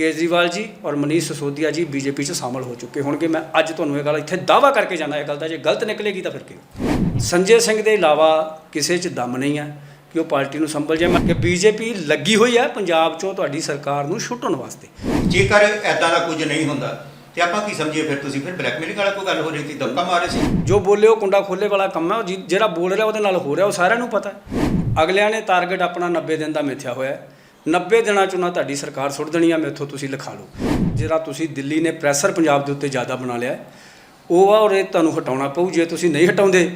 ਕੇਜਰੀਵਾਲ ਜੀ ਔਰ ਮਨੀਸ਼ ਸਿਸੋਦੀਆ ਜੀ ਬੀਜੇਪੀ 'ਚ ਸ਼ਾਮਲ ਹੋ ਚੁੱਕੇ ਹੋਣਗੇ। ਮੈਂ ਅੱਜ ਤੁਹਾਨੂੰ ਇਹ ਗੱਲ ਇੱਥੇ ਦਾਵਾ ਕਰਕੇ ਜਾਣਾ ਇਹ ਗੱਲ ਦਾ। ਜੇ ਗਲਤ ਨਿਕਲੇਗੀ ਤਾਂ ਫਿਰ ਕੀ ਸੰਜੇ ਸਿੰਘ ਦੇ ਇਲਾਵਾ ਕਿਸੇ 'ਚ ਦਮ ਨਹੀਂ ਹੈ ਕਿ ਉਹ ਪਾਰਟੀ ਨੂੰ ਸੰਭਲ ਜਾਏ। ਮੈਂ ਕਿ ਬੀਜੇਪੀ ਲੱਗੀ ਹੋਈ ਹੈ ਪੰਜਾਬ 'ਚੋਂ ਤੁਹਾਡੀ ਸਰਕਾਰ ਨੂੰ ਛੁੱਟਣ ਵਾਸਤੇ। ਜੇਕਰ ਐਦਾਂ ਦਾ ਕੁਝ ਨਹੀਂ ਹੁੰਦਾ ਤੇ ਆਪਾਂ ਕੀ ਸਮਝੀਏ ਫਿਰ ਤੁਸੀਂ? ਫਿਰ ਬਲੈਕਮੇਲਿੰਗ ਵਾਲਾ ਕੋਈ ਗੱਲ ਹੋ ਰਹੀ ਸੀ ਧੱਕਾ ਮਾਰੇ ਸੀ। ਜੋ ਬੋਲੇ ਉਹ ਕੁੰਡਾ ਖੋਲੇ ਵਾਲਾ ਕੰਮ ਹੈ। ਉਹ ਜਿਹੜਾ ਬੋਲ ਰਿਹਾ ਉਹਦੇ ਨਾਲ ਹੋ ਰਿਹਾ ਉਹ ਸਾਰਿਆਂ ਨੂੰ ਪਤਾ ਹੈ। ਅਗਲਿਆਂ ਨੇ ਟਾਰਗੇਟ ਆਪਣਾ 90 ਦਿਨ ਦਾ ਮਿੱਥਿਆ ਹੋਇਆ ਹੈ। 90 ਦਿਨਾਂ ਚ ਉਹਨਾਂ ਤੁਹਾਡੀ ਸਰਕਾਰ ਸੁੱਟ ਦੇਣੀ ਆ ਮੇਥੋਂ ਤੁਸੀਂ ਲਿਖਾ ਲਓ। ਜਿਹੜਾ ਤੁਸੀਂ ਦਿੱਲੀ ਨੇ ਪ੍ਰੈਸ਼ਰ ਪੰਜਾਬ ਦੇ ਉੱਤੇ ਜ਼ਿਆਦਾ ਬਣਾ ਲਿਆ ਉਹ ਆ ਔਰ ਇਹ ਤੁਹਾਨੂੰ ਹਟਾਉਣਾ ਪਊ, ਜੇ ਤੁਸੀਂ ਨਹੀਂ ਹਟਾਉਂਦੇ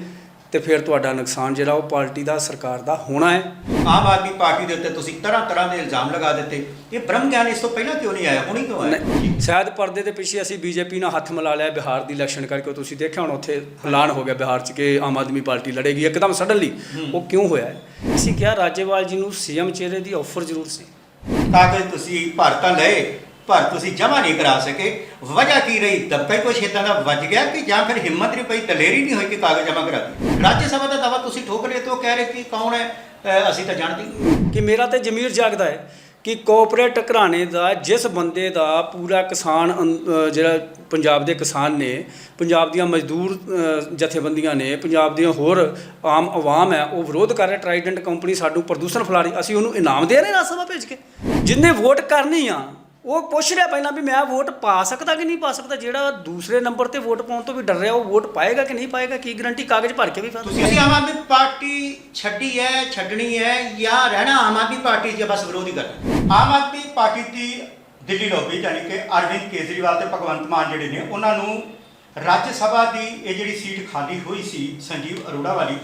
ਤੇ ਫਿਰ ਤੁਹਾਡਾ ਨੁਕਸਾਨ ਜਿਹੜਾ ਉਹ ਪਾਰਟੀ ਦਾ ਸਰਕਾਰ ਦਾ ਹੋਣਾ ਹੈ। ਆਮ ਆਦਮੀ ਪਾਰਟੀ ਦੇ ਉੱਤੇ ਤੁਸੀਂ ਤਰ੍ਹਾਂ ਤਰ੍ਹਾਂ ਦੇ ਇਲਜ਼ਾਮ ਲਗਾ ਦਿੱਤੇ। ਇਹ ਬ੍ਰਹਮ ਗਿਆਨ ਇਸ ਤੋਂ ਪਹਿਲਾਂ ਕਿਉਂ ਨਹੀਂ ਆਇਆ? ਹੁਣੀ ਕਿਉਂ ਆਇਆ? ਸ਼ਾਇਦ ਪਰਦੇ ਦੇ ਪਿੱਛੇ ਅਸੀਂ ਬੀਜੇਪੀ ਨਾਲ ਹੱਥ ਮਿਲਾ ਲਿਆ ਬਿਹਾਰ ਦੀ ਇਲੈਕਸ਼ਨ ਕਰਕੇ। ਤੁਸੀਂ ਦੇਖਿਆ ਹੁਣ ਉੱਥੇ ਐਲਾਨ ਹੋ ਗਿਆ ਬਿਹਾਰ 'ਚ ਕਿ ਆਮ ਆਦਮੀ ਪਾਰਟੀ ਲੜੇਗੀ। ਇੱਕਦਮ ਸਡਨਲੀ ਉਹ ਕਿਉਂ ਹੋਇਆ ਅਸੀਂ ਕਿਹਾ ਰਾਜੇਵਾਲ ਜੀ ਨੂੰ ਸੀਐਮ ਚਿਹਰੇ ਦੀ ਆਫਰ ਜ਼ਰੂਰ ਸੀ। ਕਾਗਜ਼ ਤੁਸੀਂ ਭਰ ਤਾਂ ਲਏ ਪਰ ਤੁਸੀਂ ਜਮ੍ਹਾਂ ਨਹੀਂ ਕਰਾ ਸਕੇ। ਵਜ੍ਹਾ ਕੀ ਰਹੀ? ਦੱਬੇ ਕੁਛ ਏਦਾਂ ਦਾ ਵੱਜ ਗਿਆ ਕਿ ਜਾਂ ਫਿਰ ਹਿੰਮਤ ਨਹੀਂ ਪਈ, ਦਲੇਰੀ ਨਹੀਂ ਹੋਈ ਕਿ ਕਾਗਜ਼ ਜਮ੍ਹਾਂ ਕਰਾ ਦੀ ਰਾਜ ਸਭਾ ਦਾ ਦਾਵਾ ਤੁਸੀਂ ਠੋਕ ਲਿਆ ਤੇ ਕਹਿ ਰਹੇ ਕਿ ਕੌਣ ਹੈ? ਅਸੀਂ ਤਾਂ ਜਾਣਦੇ ਕਿ ਮੇਰਾ ਤੇ ਜ਼ਮੀਰ ਜਾਗਦਾ ਹੈ ਕਿ ਕੋਆਪਰੇਟ ਘਰਾਣੇ ਦਾ, ਜਿਸ ਬੰਦੇ ਦਾ ਪੂਰਾ ਕਿਸਾਨ ਜਿਹੜਾ ਪੰਜਾਬ ਦੇ ਕਿਸਾਨ ਨੇ, ਪੰਜਾਬ ਦੀਆਂ ਮਜ਼ਦੂਰ ਜਥੇਬੰਦੀਆਂ ਨੇ, ਪੰਜਾਬ ਦੀਆਂ ਹੋਰ ਆਮ ਆਵਾਮ ਹੈ, ਉਹ ਵਿਰੋਧ ਕਰ ਰਿਹਾ ਟਰਾਈਡੈਂਟ ਕੰਪਨੀ ਸਾਨੂੰ ਪ੍ਰਦੂਸ਼ਣ ਫੈਲਾ ਰਹੀ ਅਸੀਂ ਉਹਨੂੰ ਇਨਾਮ ਦੇ ਰਹੇ ਰਾਜ ਸਭਾ ਭੇਜ ਕੇ। ਜਿੰਨੇ ਵੋਟ ਕਰਨੀ ਆ ਉਹ ਪੁੱਛ ਰਿਹਾ ਪਹਿਲਾਂ ਵੀ ਮੈਂ ਵੋਟ ਪਾ ਸਕਦਾ ਕਿ ਨਹੀਂ ਪਾ ਸਕਦਾ ਜਿਹੜਾ ਦੂਸਰੇ ਨੰਬਰ ਤੇ ਵੋਟ ਪਾਉਣ ਤੋਂ ਵੀ ਡਰ ਰਿਹਾ ਉਹ ਵੋਟ ਪਾਏਗਾ ਕਿ ਨਹੀਂ ਪਾਏਗਾ ਕੀ ਗਰੰਟੀ ਕਾਗਜ਼ ਭਰ ਕੇ ਵੀ ਫਾਇਦਾ ਤੁਸੀਂ ਆਮ ਆਦਮੀ ਪਾਰਟੀ ਛੱਡੀ ਹੈ ਛੱਡਣੀ ਹੈ ਜਾਂ ਰਹਿਣਾ ਆਮ ਆਦਮੀ ਪਾਰਟੀ 'ਚ ਬਸ ਵਿਰੋਧ ਹੀ। ਕਰਨਾ ਆਮ ਆਦਮੀ ਪਾਰਟੀ ਦੀ ਦਿੱਲੀ ਲੋਬੀ ਯਾਨੀ ਕਿ ਅਰਵਿੰਦ ਕੇਜਰੀਵਾਲ ਤੇ ਭਗਵੰਤ ਮਾਨ ਜਿਹੜੇ ਨੇ ਉਹਨਾਂ ਨੂੰ ਰਾਜ ਸਭਾ ਦੀ ਇਹ ਜਿਹੜੀ ਸੀਟ ਖਾਲੀ ਹੋਈ ਸੀ ਸੰਜੀਵ ਅਰੋੜਾ ਵਾਲੀ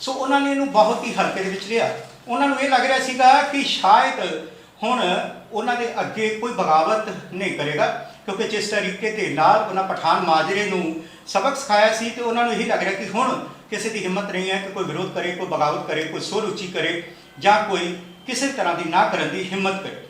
ਸੋ ਉਹਨਾਂ ਨੇ ਇਹਨੂੰ ਬਹੁਤ ਹੀ ਹਲਕੇ ਦੇ ਵਿੱਚ ਲਿਆ। ਉਹਨਾਂ ਨੂੰ ਇਹ ਲੱਗ ਰਿਹਾ ਸੀਗਾ ਕਿ ਸ਼ਾਇਦ ਹੁਣ ਉਹਨਾਂ ਦੇ ਅੱਗੇ ਕੋਈ ਬਗਾਵਤ ਨਹੀਂ ਕਰੇਗਾ, ਕਿਉਂਕਿ ਜਿਸ ਤਰੀਕੇ ਦੇ ਨਾਲ ਉਹਨਾਂ ਪਠਾਨ ਮਾਜਰੇ ਨੂੰ ਸਬਕ ਸਿਖਾਇਆ ਸੀ ਤੇ ਉਹਨਾਂ ਨੂੰ ਇਹੀ ਲੱਗ ਰਿਹਾ ਕਿ ਹੁਣ ਕਿਸੇ ਦੀ ਹਿੰਮਤ ਨਹੀਂ ਹੈ ਕਿ ਕੋਈ ਵਿਰੋਧ ਕਰੇ, ਕੋਈ ਬਗਾਵਤ ਕਰੇ, ਕੋਈ ਸੁਰ ਉੱਚੀ ਕਰੇ ਜਾਂ ਕੋਈ ਕਿਸੇ ਤਰ੍ਹਾਂ ਦੀ ਨਾ ਕਰਨ ਦੀ ਹਿੰਮਤ ਕਰੇ।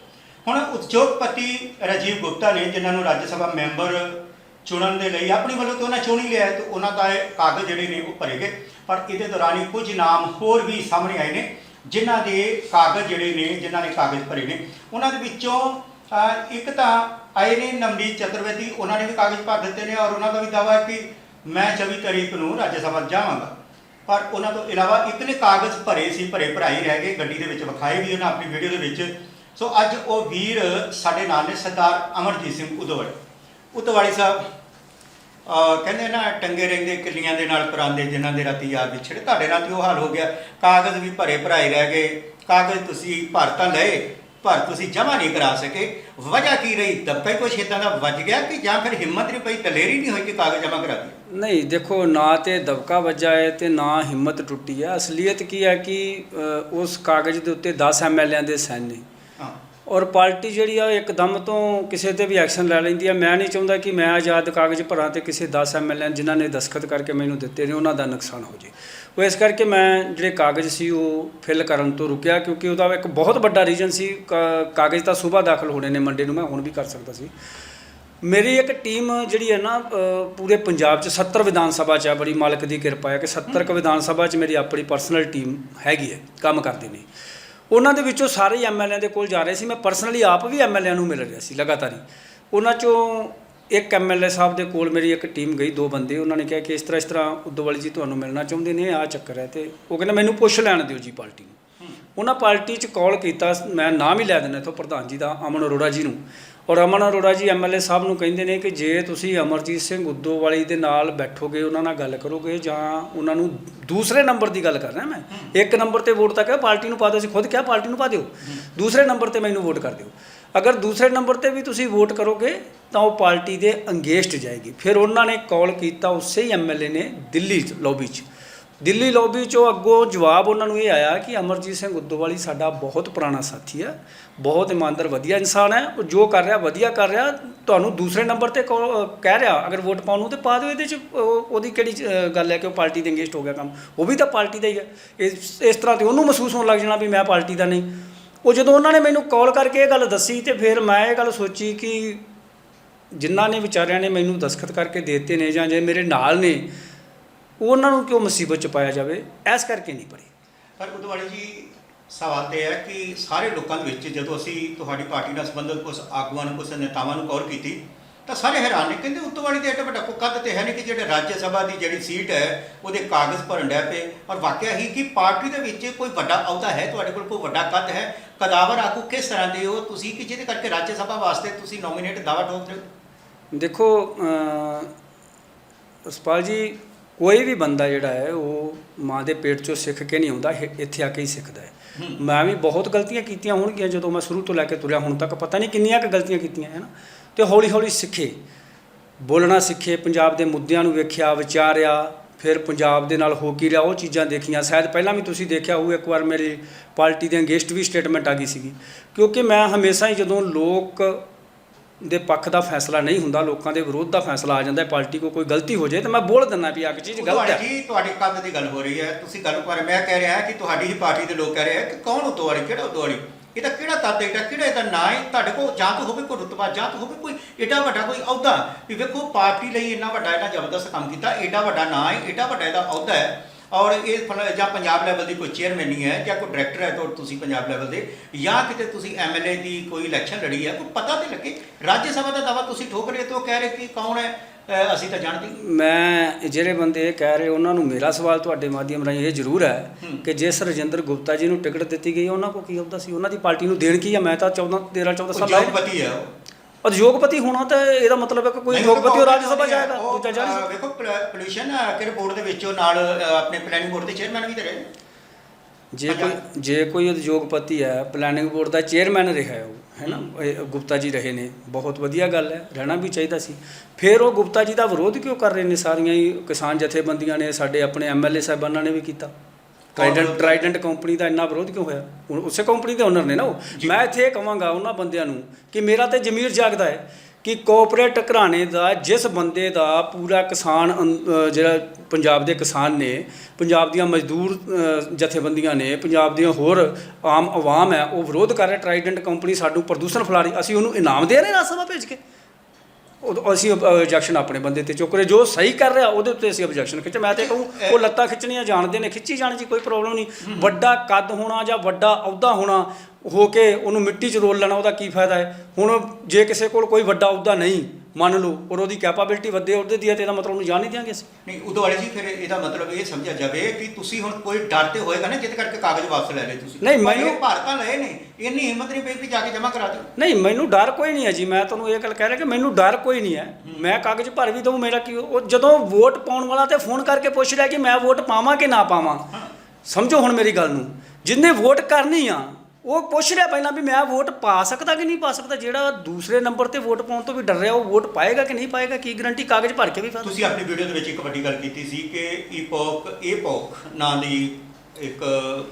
ਹੁਣ ਉਦਯੋਗਪਤੀ ਰਾਜੀਵ ਗੁਪਤਾ ਨੇ, ਜਿਨ੍ਹਾਂ ਨੂੰ ਰਾਜ ਸਭਾ ਮੈਂਬਰ ਚੁਣਨ ਦੇ ਲਈ ਆਪਣੀ ਵੱਲੋਂ ਤੇ ਉਹਨਾਂ ਚੁਣੀ ਲਿਆ ਹੈ ਤੇ ਉਹਨਾਂ ਦਾ ਇਹ ਕਾਗਜ਼ ਜਿਹੜੇ ਨੇ ਉਹ ਭਰੇ ਗਏ। ਪਰ ਇਹਦੇ ਦੌਰਾਨ ਹੀ ਕੁਝ ਨਾਮ ਹੋਰ ਵੀ ਸਾਹਮਣੇ ਆਏ ਨੇ। ਜਿਨ੍ਹਾਂ ਦੇ ਕਾਗਜ਼ ਜਿਹੜੇ ਨੇ, ਜਿਨ੍ਹਾਂ ਨੇ ਕਾਗਜ਼ ਭਰੇ ਨੇ, ਉਹਨਾਂ ਦੇ ਵਿੱਚੋਂ ਇੱਕ ਤਾਂ ਆਏ ਨੇ ਨਵਨੀਤ ਚਤੁਰਵੇਦੀ, ਉਹਨਾਂ ਨੇ ਵੀ ਕਾਗਜ਼ ਭਰ ਦਿੱਤੇ ਨੇ ਔਰ ਉਹਨਾਂ ਦਾ ਵੀ ਦਾਅਵਾ ਹੈ ਕਿ ਮੈਂ 24 ਤਰੀਕ ਨੂੰ ਰਾਜ ਸਭਾ ਜਾਵਾਂਗਾ। ਪਰ ਉਹਨਾਂ ਤੋਂ ਇਲਾਵਾ ਇੱਕ ਨੇ ਕਾਗਜ਼ ਭਰੇ ਸੀ, ਭਰੇ ਭਰਾਈ ਰਹਿ ਗਏ, ਗੱਡੀ ਦੇ ਵਿੱਚ ਵਿਖਾਏ ਵੀ ਉਹਨਾਂ ਆਪਣੀ ਵੀਡੀਓ ਦੇ ਵਿੱਚ। ਸੋ ਅੱਜ ਉਹ ਵੀਰ ਸਾਡੇ ਨਾਲ ਨੇ, ਸਰਦਾਰ ਅਮਰਜੀਤ ਸਿੰਘ ਉਦੋਵਾਲ ਉਦੋਵਾਲੀ ਸਾਹਿਬ ਕਹਿੰਦੇ ਨਾ ਟੰਗੇ ਰਹਿੰਦੇ ਕਿੱਲੀਆਂ ਦੇ ਨਾਲ ਪਰਾਂਦੇ ਜਿਨ੍ਹਾਂ ਦੇ ਰਾਤੀ ਯਾਰ ਵਿਛੜੇ ਤੁਹਾਡੇ ਨਾਲ ਤੇ ਉਹ ਹਾਲ ਹੋ ਗਿਆ। ਕਾਗਜ਼ ਵੀ ਭਰੇ ਭਰਾਏ ਰਹਿ ਗਏ। ਕਾਗਜ਼ ਤੁਸੀਂ ਭਰ ਤਾਂ ਲਏ ਪਰ ਤੁਸੀਂ ਜਮ੍ਹਾਂ ਨਹੀਂ ਕਰਾ ਸਕੇ। ਵਜ੍ਹਾ ਕੀ ਰਹੀ? ਦੱਬੇ ਕੁਛ ਏਦਾਂ ਦਾ ਵੱਜ ਗਿਆ ਕਿ ਜਾਂ ਫਿਰ ਹਿੰਮਤ ਨਹੀਂ ਪਈ ਦਲੇਰੀ ਨਹੀਂ ਹੋਈ ਕਿ ਕਾਗਜ਼ ਜਮ੍ਹਾਂ ਕਰਾ ਦੀ ਨਹੀਂ ਦੇਖੋ ਨਾ ਤੇ ਦਬਕਾ ਵੱਜਾ ਹੈ ਤੇ ਨਾ ਹਿੰਮਤ ਟੁੱਟੀ ਹੈ। ਅਸਲੀਅਤ ਕੀ ਹੈ ਕਿ ਉਸ ਕਾਗਜ਼ ਦੇ ਉੱਤੇ 10 ਐਮਐਲਏਆਂ ਦੇ ਸਾਈਨ ਨੇ। ਹਾਂ। ਔਰ ਪਾਰਟੀ ਜਿਹੜੀ ਆ ਉਹ ਇੱਕਦਮ ਤੋਂ ਕਿਸੇ ਤੇ ਵੀ ਐਕਸ਼ਨ ਲੈ ਲੈਂਦੀ ਆ। ਮੈਂ ਨਹੀਂ ਚਾਹੁੰਦਾ ਕਿ ਮੈਂ ਆਜ਼ਾਦ ਕਾਗਜ਼ ਭਰਾਂ ਤੇ ਕਿਸੇ 10 ਐਮਐਲਏ ਜਿਨ੍ਹਾਂ ਨੇ ਦਸਖਤ ਕਰਕੇ ਮੈਨੂੰ ਦਿੱਤੇ ਨੇ, ਉਹਨਾਂ ਦਾ ਨੁਕਸਾਨ ਹੋ ਜੇ। ਉਹ ਇਸ ਕਰਕੇ ਮੈਂ ਜਿਹੜੇ ਕਾਗਜ਼ ਸੀ ਉਹ ਫਿਲ ਕਰਨ ਤੋਂ ਰੁਕਿਆ ਕਿਉਂਕਿ ਉਹਦਾ ਇੱਕ ਬਹੁਤ ਵੱਡਾ ਰੀਜਨ ਸੀ। ਕਾ- ਕਾਗਜ਼ ਤਾਂ ਸਵੇਰ ਦਾਖਲ ਹੋਣੇ ਨੇ ਮੰਡੇ ਨੂੰ, ਮੈਂ ਹੁਣ ਵੀ ਕਰ ਸਕਦਾ ਸੀ। ਮੇਰੀ ਇੱਕ ਟੀਮ ਜਿਹੜੀ ਹੈ ਨਾ ਪੂਰੇ ਪੰਜਾਬ 'ਚ 70 ਵਿਧਾਨ ਸਭਾ 'ਚ ਆ, ਬੜੀ ਮਾਲਕ ਦੀ ਕਿਰਪਾ ਹੈ ਕਿ 70 ਕੁ ਵਿਧਾਨ ਸਭਾ 'ਚ ਮੇਰੀ ਆਪਣੀ ਪਰਸਨਲ ਟੀਮ ਹੈਗੀ ਹੈ, ਕੰਮ ਕਰਦੇ ਨੇ ਉਹਨਾਂ ਦੇ ਵਿੱਚੋਂ ਸਾਰੇ ਐਮਐਲਏ ਦੇ ਕੋਲ ਜਾ ਰਹੇ ਸੀ। ਮੈਂ ਪਰਸਨਲੀ ਆਪ ਵੀ ਐਮਐਲਏ ਨੂੰ ਮਿਲ ਰਿਹਾ ਸੀ ਲਗਾਤਾਰ ਹੀ। ਉਹਨਾਂ 'ਚੋਂ ਇੱਕ ਐਮਐਲਏ ਸਾਹਿਬ ਦੇ ਕੋਲ ਮੇਰੀ ਇੱਕ ਟੀਮ ਗਈ ਦੋ ਬੰਦੇ। ਉਹਨਾਂ ਨੇ ਕਿਹਾ ਕਿ ਇਸ ਤਰ੍ਹਾਂ ਇਸ ਤਰ੍ਹਾਂ ਉਦੋਵਾਲੀ ਜੀ ਤੁਹਾਨੂੰ ਮਿਲਣਾ ਚਾਹੁੰਦੇ ਨੇ ਆਹ ਚੱਕਰ ਹੈ ਤੇ ਉਹ ਕਹਿੰਦੇ ਮੈਨੂੰ ਪੁੱਛ ਲੈਣ ਦਿਓ ਜੀ ਪਾਰਟੀ ਨੂੰ। ਉਹਨਾਂ ਪਾਰਟੀ 'ਚ ਕਾਲ ਕੀਤਾ ਮੈਂ ਨਾਮ ਹੀ ਲੈ ਦਿੰਦਾ ਇੱਥੋਂ ਪ੍ਰਧਾਨ ਜੀ ਦਾ ਅਮਨ ਅਰੋੜਾ ਜੀ ਨੂੰ। ਔਰ ਅਮਨ ਅਰੋੜਾ ਜੀ ਐਮਐਲਏ ਸਾਹਿਬ ਨੂੰ ਕਹਿੰਦੇ ਨੇ ਕਿ ਜੇ ਤੁਸੀਂ ਅਮਰਜੀਤ ਸਿੰਘ ਉਦੋਵਾਲੀ ਦੇ ਨਾਲ ਬੈਠੋਗੇ, ਉਹਨਾਂ ਨਾਲ ਗੱਲ ਕਰੋਗੇ ਜਾਂ ਉਹਨਾਂ ਨੂੰ ਦੂਸਰੇ ਨੰਬਰ ਦੀ ਗੱਲ ਕਰ ਰਿਹਾ ਮੈਂ, ਇੱਕ ਨੰਬਰ ਤੇ ਵੋਟ ਤਾਂ ਕਿਹਾ ਪਾਰਟੀ ਨੂੰ ਪਾ ਦਿਓ, ਅਸੀਂ ਖੁਦ ਕਿਹਾ ਪਾਰਟੀ ਨੂੰ ਪਾ ਦਿਓ, ਦੂਸਰੇ ਨੰਬਰ ਤੇ ਮੈਨੂੰ ਵੋਟ ਕਰ ਦਿਓ। ਅਗਰ ਦੂਸਰੇ ਨੰਬਰ ਤੇ ਵੀ ਤੁਸੀਂ ਵੋਟ ਕਰੋਗੇ, ਤਾਂ ਉਹ ਪਾਰਟੀ ਦੇ ਅੰਗੇਸਟ ਜਾਏਗੀ। ਫਿਰ ਉਹਨਾਂ ਨੇ ਕਾਲ ਕੀਤਾ ਉਸੇ ਹੀ ਐਮਐਲਏ ਨੇ ਦਿੱਲੀ 'ਚ, ਲੌਬੀ 'ਚ। ਦਿੱਲੀ ਲੌਬੀ 'ਚੋਂ ਅੱਗੋਂ ਜਵਾਬ ਉਹਨਾਂ ਨੂੰ ਇਹ ਆਇਆ ਕਿ ਅਮਰਜੀਤ ਸਿੰਘ ਉਦੋਵਾਲੀ ਸਾਡਾ ਬਹੁਤ ਪੁਰਾਣਾ ਸਾਥੀ ਹੈ, ਬਹੁਤ ਇਮਾਨਦਾਰ, ਵਧੀਆ ਇਨਸਾਨ ਹੈ, ਉਹ ਜੋ ਕਰ ਰਿਹਾ, ਵਧੀਆ ਕਰ ਰਿਹਾ, ਤੁਹਾਨੂੰ ਦੂਸਰੇ ਨੰਬਰ ਤੇ ਕਹੋ- ਕਹਿ ਰਿਹਾ, ਅਗਰ ਵੋਟ ਪਾਉਣ ਨੂੰ, ਤੇ ਪਾ ਦਿਓ ਇਹਦੇ 'ਚ ਉਹ- ਉਹਦੀ ਕਿਹੜੀ ਗੱਲ ਹੈ ਕਿ ਉਹ ਪਾਰਟੀ ਦੇ ਅੰਗੇਸਟ ਹੋ ਗਿਆ ਕੰਮ। ਉਹ ਵੀ ਤਾਂ ਪਾਰਟੀ ਦਾ ਹੀ ਹੈ। ਇਸ ਇਸ ਤਰ੍ਹਾਂ ਤੇ ਉਹਨੂੰ ਮਹਿਸੂਸ ਹੋਣ ਲੱਗ ਜਾਣਾ ਵੀ ਮੈਂ ਪਾਰਟੀ ਦਾ ਨਹੀਂ। ਉਹ ਜਦੋਂ ਉਹਨਾਂ ਨੇ ਮੈਨੂੰ ਕਾਲ ਕਰਕੇ ਇਹ ਗੱਲ ਦੱਸੀ, ਤੇ ਫਿਰ ਮੈਂ ਇਹ ਗੱਲ ਸੋਚੀ ਕਿ ਜਿਨ੍ਹਾਂ ਨੇ ਵਿਚਾਰਿਆਂ ਨੇ ਮੈਨੂੰ ਦਸਖਤ ਕਰਕੇ ਦੇਤੇ ਨੇ ਜਾਂ ਜੇ ਮੇਰੇ ਨਾਲ ਨੇ ਉਹਨਾਂ ਨੂੰ ਕਿਉਂ ਮੁਸੀਬਤ ਚ ਪਾਇਆ ਜਾਵੇ? ਐਸ ਕਰਕੇ ਨਹੀਂ ਪੜੀ ਪਰ ਉਦਵਾਲੀ ਜੀ ਸਵਾਲ ਤੇ ਹੈ ਕਿ ਸਾਰੇ ਲੋਕਾਂ ਦੇ ਵਿੱਚ ਜਦੋਂ ਅਸੀਂ ਤੁਹਾਡੀ ਪਾਰਟੀ ਨਾਲ ਸੰਬੰਧਿਤ ਕੁਝ ਆਗੂਆਂ ਨੂੰ ਕੁਝ ਨੇਤਾਵਾਂ ਨੂੰ ਕੌਲ ਕੀਤੀ ਤਾਂ ਸਾਰੇ ਹੈਰਾਨ ਨੇ। ਕਹਿੰਦੇ ਉੱਤੋਂ ਵਾਲੀ ਤੇ ਏਡਾ ਵੱਡਾ ਕੱਦ ਤੇ ਹੈ ਨਹੀਂ ਕਿ ਜਿਹੜੇ ਰਾਜ ਸਭਾ ਦੀ ਜਿਹੜੀ ਸੀਟ ਹੈ ਉਹਦੇ ਕਾਗਜ਼ ਭਰਨ ਡਿਆ ਪਏ। ਔਰ ਵਾਕਿਆ ਹੀ ਕਿ ਪਾਰਟੀ ਦੇ ਵਿੱਚ ਕੋਈ ਵੱਡਾ ਅਹੁਦਾ ਹੈ ਤੁਹਾਡੇ ਕੋਲ ਕੋਈ ਵੱਡਾ ਕੱਦ ਹੈ? ਕਦਾਵਰ ਆਗੂ ਕਿਸ ਤਰ੍ਹਾਂ ਦੇ ਹੋ ਤੁਸੀਂ ਕਿ ਜਿਹਦੇ ਕਰਕੇ ਰਾਜ ਸਭਾ ਵਾਸਤੇ ਤੁਸੀਂ ਨੋਮੀਨੇਟ ਦਾਵਾ ਠੋਕ ਰਹੇ ਹੋ? ਦੇਖੋ ਰਸਪਾਲ ਜੀ ਕੋਈ ਵੀ ਬੰਦਾ ਜਿਹੜਾ ਹੈ ਉਹ ਮਾਂ ਦੇ ਪੇਟ ਚੋਂ ਸਿੱਖ ਕੇ ਨਹੀਂ ਆਉਂਦਾ ਇੱਥੇ ਆ ਕੇ ਹੀ ਸਿੱਖਦਾ ਹੈ। ਮੈਂ ਵੀ ਬਹੁਤ ਗਲਤੀਆਂ ਕੀਤੀਆਂ ਹੋਣਗੀਆਂ ਜਦੋਂ ਮੈਂ ਸ਼ੁਰੂ ਤੋਂ ਲੈ ਕੇ ਤੁਰਿਆ ਹੁਣ ਤੱਕ ਪਤਾ ਨਹੀਂ ਕਿੰਨੀਆਂ ਕੁ ਗਲਤੀਆਂ ਕੀਤੀਆਂ ਹੈ ਨਾ? ਤੇ ਹੌਲੀ ਹੌਲੀ ਸਿੱਖੇ। ਬੋਲਣਾ ਸਿੱਖੇ ਪੰਜਾਬ ਦੇ ਮੁੱਦਿਆਂ ਨੂੰ ਵੇਖਿਆ ਵਿਚਾਰਿਆ ਫਿਰ ਪੰਜਾਬ ਦੇ ਨਾਲ ਹੋ ਕੀ ਰਿਹਾ ਉਹ ਚੀਜ਼ਾਂ ਦੇਖੀਆਂ। ਸ਼ਾਇਦ ਪਹਿਲਾਂ ਵੀ ਤੁਸੀਂ ਦੇਖਿਆ ਹੋਊ ਇੱਕ ਵਾਰ ਮੇਰੀ ਪਾਰਟੀ ਦੇ ਅਗੇਂਸਟ ਵੀ ਸਟੇਟਮੈਂਟ ਆ ਗਈ ਸੀਗੀ। ਕਿਉਂਕਿ ਮੈਂ ਹਮੇਸ਼ਾ ਹੀ ਜਦੋਂ ਲੋਕ ਦੇ ਪੱਖ ਦਾ ਫੈਸਲਾ ਨਹੀਂ ਹੁੰਦਾ, ਲੋਕਾਂ ਦੇ ਵਿਰੋਧ ਦਾ ਫੈਸਲਾ ਆ ਜਾਂਦਾ ਹੈ, ਪਾਰਟੀ ਕੋ ਕੋਈ ਗਲਤੀ ਹੋ ਜਾਏ ਤਾਂ ਮੈਂ ਬੋਲ ਦਿੰਦਾ ਵੀ ਆ ਚੀਜ਼ ਗਲਤ ਹੈ। ਜੀ ਤੁਹਾਡੇ ਕੱਦ ਦੀ ਗੱਲ ਹੋ ਰਹੀ ਹੈ, ਤੁਸੀਂ ਗੱਲ ਕਰ ਮੈਂ ਕਹਿ ਰਿਹਾ ਕਿ ਤੁਹਾਡੀ ਹੀ ਪਾਰਟੀ ਦੇ ਲੋਕ ਕਹਿ ਰਹੇ ਆ ਕਿ ਕੌਣ ਉਤਵਾੜੀ, ਕਿਹੜਾ ਉਤਵਾੜੀ? ਇਹਦਾ ਕਿਹੜਾ ਤੱਤ ਹੈ, ਇਹਦਾ ਕਿਹੜਾ ਇਹਦਾ ਨਾਂ ਹੈ? ਤੁਹਾਡੇ ਕੋਲ ਜਾਂ ਤਾਂ ਹੋਵੇ ਕੋਈ ਰੁਤਬਾ, ਜਾਂ ਤਾਂ ਹੋਵੇ ਕੋਈ ਏਡਾ ਵੱਡਾ ਕੋਈ ਅਹੁਦਾ। ਵੀ ਵੇਖੋ, ਪਾਰਟੀ ਲਈ ਇੰਨਾ ਵੱਡਾ ਇਹਦਾ ਜ਼ਬਰਦਸਤ ਕੰਮ ਕੀਤਾ, ਏਡਾ ਵੱਡਾ ਨਾਂ ਹੈ, ਏਡਾ ਵੱਡਾ ਇਹਦਾ ਅਹੁਦਾ ਹੈ। ਔਰ ਇਹ ਫਲ- ਜਾਂ ਪੰਜਾਬ ਲੈਵਲ ਦੀ ਕੋਈ ਚੇਅਰਮੈਨ ਨਹੀਂ ਹੈ ਜਾਂ ਕੋਈ ਡਾਇਰੈਕਟਰ ਹੈ ਤਾਂ ਤੁਸੀਂ ਪੰਜਾਬ ਲੈਵਲ ਦੇ ਜਾਂ ਕਿਤੇ ਤੁਸੀਂ ਐਮਐਲਏ ਦੀ ਕੋਈ ਇਲੈਕਸ਼ਨ ਲੜੀ ਹੈ ਕੋਈ ਪਤਾ ਤੇ ਲੱਗੇ। ਰਾਜ ਸਭਾ ਦਾ ਦਾਵਾ ਤੁਸੀਂ ਠੋਕ ਰਹੇ ਤੇ ਉਹ ਕਹਿ ਰਹੇ ਕਿ ਕੌਣ ਹੈ? ਅ, ਅਸੀਂ ਤਾਂ ਜਾਣਦੇ ਹੀ ਨਹੀਂ। ਮੈਂ ਜਿਹੜੇ ਬੰਦੇ ਇਹ ਕਹਿ ਰਹੇ ਉਹਨਾਂ ਨੂੰ ਮੇਰਾ ਸਵਾਲ ਤੁਹਾਡੇ ਮਾਧਿਅਮ ਰਾਹੀਂ ਇਹ ਜ਼ਰੂਰ ਹੈ ਹੂੰ। ਕਿ ਜਿਸ ਰਜਿੰਦਰ ਗੁਪਤਾ ਜੀ ਨੂੰ ਟਿਕਟ ਦਿੱਤੀ ਗਈ ਉਹਨਾਂ ਕੋ ਕੀ ਅਹੁਦਾ ਸੀ? ਉਹਨਾਂ ਦੀ ਪਾਰਟੀ ਨੂੰ ਦੇਣ ਕੀ ਹੈ? ਮੈਂ ਤਾਂ 14 13 14 ਸਾਲ ਲਾਏ ਉਦਯੋਗਪਤੀ ਹੈ ਉਹ। ਉਦਯੋਗਪਤੀ ਹੋਣਾ ਤਾਂ ਇਹਦਾ ਮਤਲਬ ਹੈ ਕਿ ਕੋਈ ਉਦਯੋਗਪਤੀ ਉਹ ਰਾਜ ਉਹ ਸਭਾ ਜਾਏਗਾ ਉਹ, ਦੂਜਾ ਜਾ ਨਹੀਂ ਵੇਖੋ ਪੋਲੂਸ਼ਨ ਕਿਹੜੇ ਬੋਰਡ ਦੇ ਵਿੱਚੋਂ ਨਾਲ ਅ, ਆਪਣੇ ਪਲੈਨਿੰਗ ਬੋਰਡ ਦੇ ਚੇਅਰਮੈਨ ਵੀ ਤੇ ਰਹੇ ਜੇ ਕੋਈ ਜੇ ਕੋਈ ਉਦਯੋਗਪਤੀ ਹੈ ਪਲੈਨਿੰਗ ਬੋਰਡ ਦਾ ਚੇਅਰਮੈਨ ਰਿਹਾ ਹੈ ਉਹ ਹੈ ਨਾ? ਗੁਪਤਾ ਜੀ ਰਹੇ ਨੇ ਬਹੁਤ ਵਧੀਆ ਗੱਲ ਹੈ ਰਹਿਣਾ ਵੀ ਚਾਹੀਦਾ ਸੀ। ਫਿਰ ਉਹ ਗੁਪਤਾ ਜੀ ਦਾ ਵਿਰੋਧ ਕਿਉਂ ਕਰ ਰਹੇ ਨੇ ਸਾਰੀਆਂ ਹੀ ਕਿਸਾਨ ਜਥੇਬੰਦੀਆਂ ਨੇ ਸਾਡੇ ਆਪਣੇ ਐਮਐਲਏ ਸਾਹਿਬਾਨਾਂ ਨੇ ਵੀ ਕੀਤਾ। ਟਰਾਈਡੈਂਟ? ਟਰਾਈਡੈਂਟ ਕੰਪਨੀ ਦਾ ਇੰਨਾ ਵਿਰੋਧ ਕਿਉਂ ਹੋਇਆ? ਹੁਣ ਉਸੇ ਕੰਪਨੀ ਦੇ ਓਨਰ ਨੇ ਨਾ ਉਹ। ਮੈਂ ਇੱਥੇ ਇਹ ਕਹਾਂਗਾ ਉਹਨਾਂ ਬੰਦਿਆਂ ਨੂੰ ਕਿ ਮੇਰਾ ਤੇ ਜ਼ਮੀਰ ਜਾਗਦਾ ਹੈ ਕਿ ਕੋਆਪਰੇਟ ਘਰਾਣੇ ਦਾ ਜਿਸ ਬੰਦੇ ਦਾ ਪੂਰਾ ਕਿਸਾਨ ਜਿਹੜਾ ਪੰਜਾਬ ਦੇ ਕਿਸਾਨ ਨੇ ਪੰਜਾਬ ਦੀਆਂ ਮਜ਼ਦੂਰ ਜਥੇਬੰਦੀਆਂ ਨੇ ਪੰਜਾਬ ਦੀਆਂ ਹੋਰ ਆਮ ਆਵਾਮ ਹੈ ਉਹ ਵਿਰੋਧ ਕਰ ਰਿਹਾ। ਟਰਾਈਡੈਂਟ ਕੰਪਨੀ ਸਾਨੂੰ ਪ੍ਰਦੂਸ਼ਣ ਫੈਲਾ ਰਹੀ। ਅਸੀਂ ਉਹਨੂੰ ਇਨਾਮ ਦੇ ਰਹੇ ਰਾਜ ਸਭਾ ਭੇਜ ਕੇ। ਉਹ ਅਸੀਂ ਆਬਜੈਕਸ਼ਨ ਆਪਣੇ ਬੰਦੇ ਤੇ ਚੁੱਕ ਰਹੇ। ਜੋ ਸਹੀ ਕਰ ਰਿਹਾ ਉਹਦੇ ਉੱਤੇ ਅਸੀਂ ਆਬਜੈਕਸ਼ਨ ਖਿੱਚ। ਮੈਂ ਤੇ ਕਹੂੰ ਉਹ ਲੱਤਾਂ ਖਿੱਚਣੀਆਂ ਜਾਣਦੇ ਨੇ ਖਿੱਚੀ ਜਾਣ ਜੀ ਕੋਈ ਪ੍ਰੋਬਲਮ ਨਹੀਂ। ਵੱਡਾ ਕੱਦ ਹੋਣਾ ਜਾਂ ਵੱਡਾ ਅਹੁਦਾ ਹੋਣਾ ਹੋ ਕੇ ਉਹਨੂੰ ਮਿੱਟੀ 'ਚ ਰੋਲ ਲੈਣਾ ਉਹਦਾ ਕੀ ਫਾਇਦਾ ਹੈ? ਹੁਣ ਜੇ ਕਿਸੇ ਕੋਲ ਕੋਈ ਵੱਡਾ ਅਹੁਦਾ ਨਹੀਂ ਮੰਨ ਲਓ ਔਰ ਉਹਦੀ ਕੈਪੇਬਿਲਿਟੀ ਵੱਡੇ ਅਹੁਦੇ ਦੀ ਹੈ ਤੇ ਇਹਦਾ ਮਤਲਬ ਉਹਨੂੰ ਜਾਣ ਨਹੀਂ ਦਿਆਂਗੇ ਅਸੀਂ। ਨਹੀਂ ਉਦੋਂ ਵਾਲੇ ਜੀ ਫਿਰ ਇਹਦਾ ਮਤਲਬ ਇਹ ਸਮਝਿਆ ਜਾਵੇ ਕਿ ਤੁਸੀਂ ਹੁਣ ਕੋਈ ਡਰ ਤੇ ਹੋਏਗਾ ਨਾ ਜਿਹਦੇ ਕਰਕੇ ਕਾਗਜ਼ ਵਾਪਸ ਲੈ ਲਏ ਤੁਸੀਂ। ਨਹੀਂ, ਪਰ ਮੈਨੂੰ- ਇਹ ਭਾਰਤਾਂ ਲਏ ਨੇ ਇੰਨੀ ਹਿੰਮਤ ਨਹੀਂ ਪਈ ਕਿ ਜਾ ਕੇ ਜਮ੍ਹਾਂ ਕਰਾ ਦਿਓ। ਨਹੀਂ ਮੈਨੂੰ ਡਰ ਕੋਈ ਨਹੀਂ ਹੈ ਜੀ ਮੈਂ ਤੁਹਾਨੂੰ ਇਹ ਗੱਲ ਕਹਿ ਰਿਹਾ ਕਿ ਮੈਨੂੰ ਡਰ ਕੋਈ ਨਹੀਂ ਹੈ। ਮੈਂ ਕਾਗਜ਼ ਭਰ ਵੀ ਦਊਂ ਮੇਰਾ ਕੀ ਉਹ ਜਦੋਂ ਵੋਟ ਪਾਉਣ ਵਾਲਾ ਤੇ ਫੋਨ ਕਰਕੇ ਪੁੱਛ ਰਿਹਾ ਕਿ ਮੈਂ ਵੋਟ ਪਾਵਾਂ ਕਿ ਨਾ ਪਾਵਾਂ ਸਮਝੋ ਹੁਣ ਮੇਰੀ ਗੱਲ ਨੂੰ। ਜਿੰਨੇ ਵੋਟ ਕਰਨੀ ਆ ਉਹ ਪੁੱਛ ਰਿਹਾ ਪਹਿਲਾਂ ਵੀ ਮੈਂ ਵੋਟ ਪਾ ਸਕਦਾ ਕਿ ਨਹੀਂ ਪਾ ਸਕਦਾ, ਜਿਹੜਾ ਦੂਸਰੇ ਨੰਬਰ ਤੇ ਵੋਟ ਪਾਉਣ ਤੋਂ ਵੀ ਡਰ ਰਿਹਾ, ਉਹ ਵੋਟ ਪਾਏਗਾ ਕਿ ਨਹੀਂ ਪਾਏਗਾ, ਕੀ ਗਰੰਟੀ ਕਾਗਜ਼ ਭਰ ਕੇ ਵੀ ਫਾਇਦਾ ਤੁਸੀਂ ਆਪਣੀ ਵੀਡੀਓ ਦੇ ਵਿੱਚ ਇੱਕ ਵੱਡੀ ਗੱਲ ਕੀਤੀ ਸੀ ਕਿ ਈਪੋਕ ਏਪੋਕ ਨਾਂ ਦੀ ਇੱਕ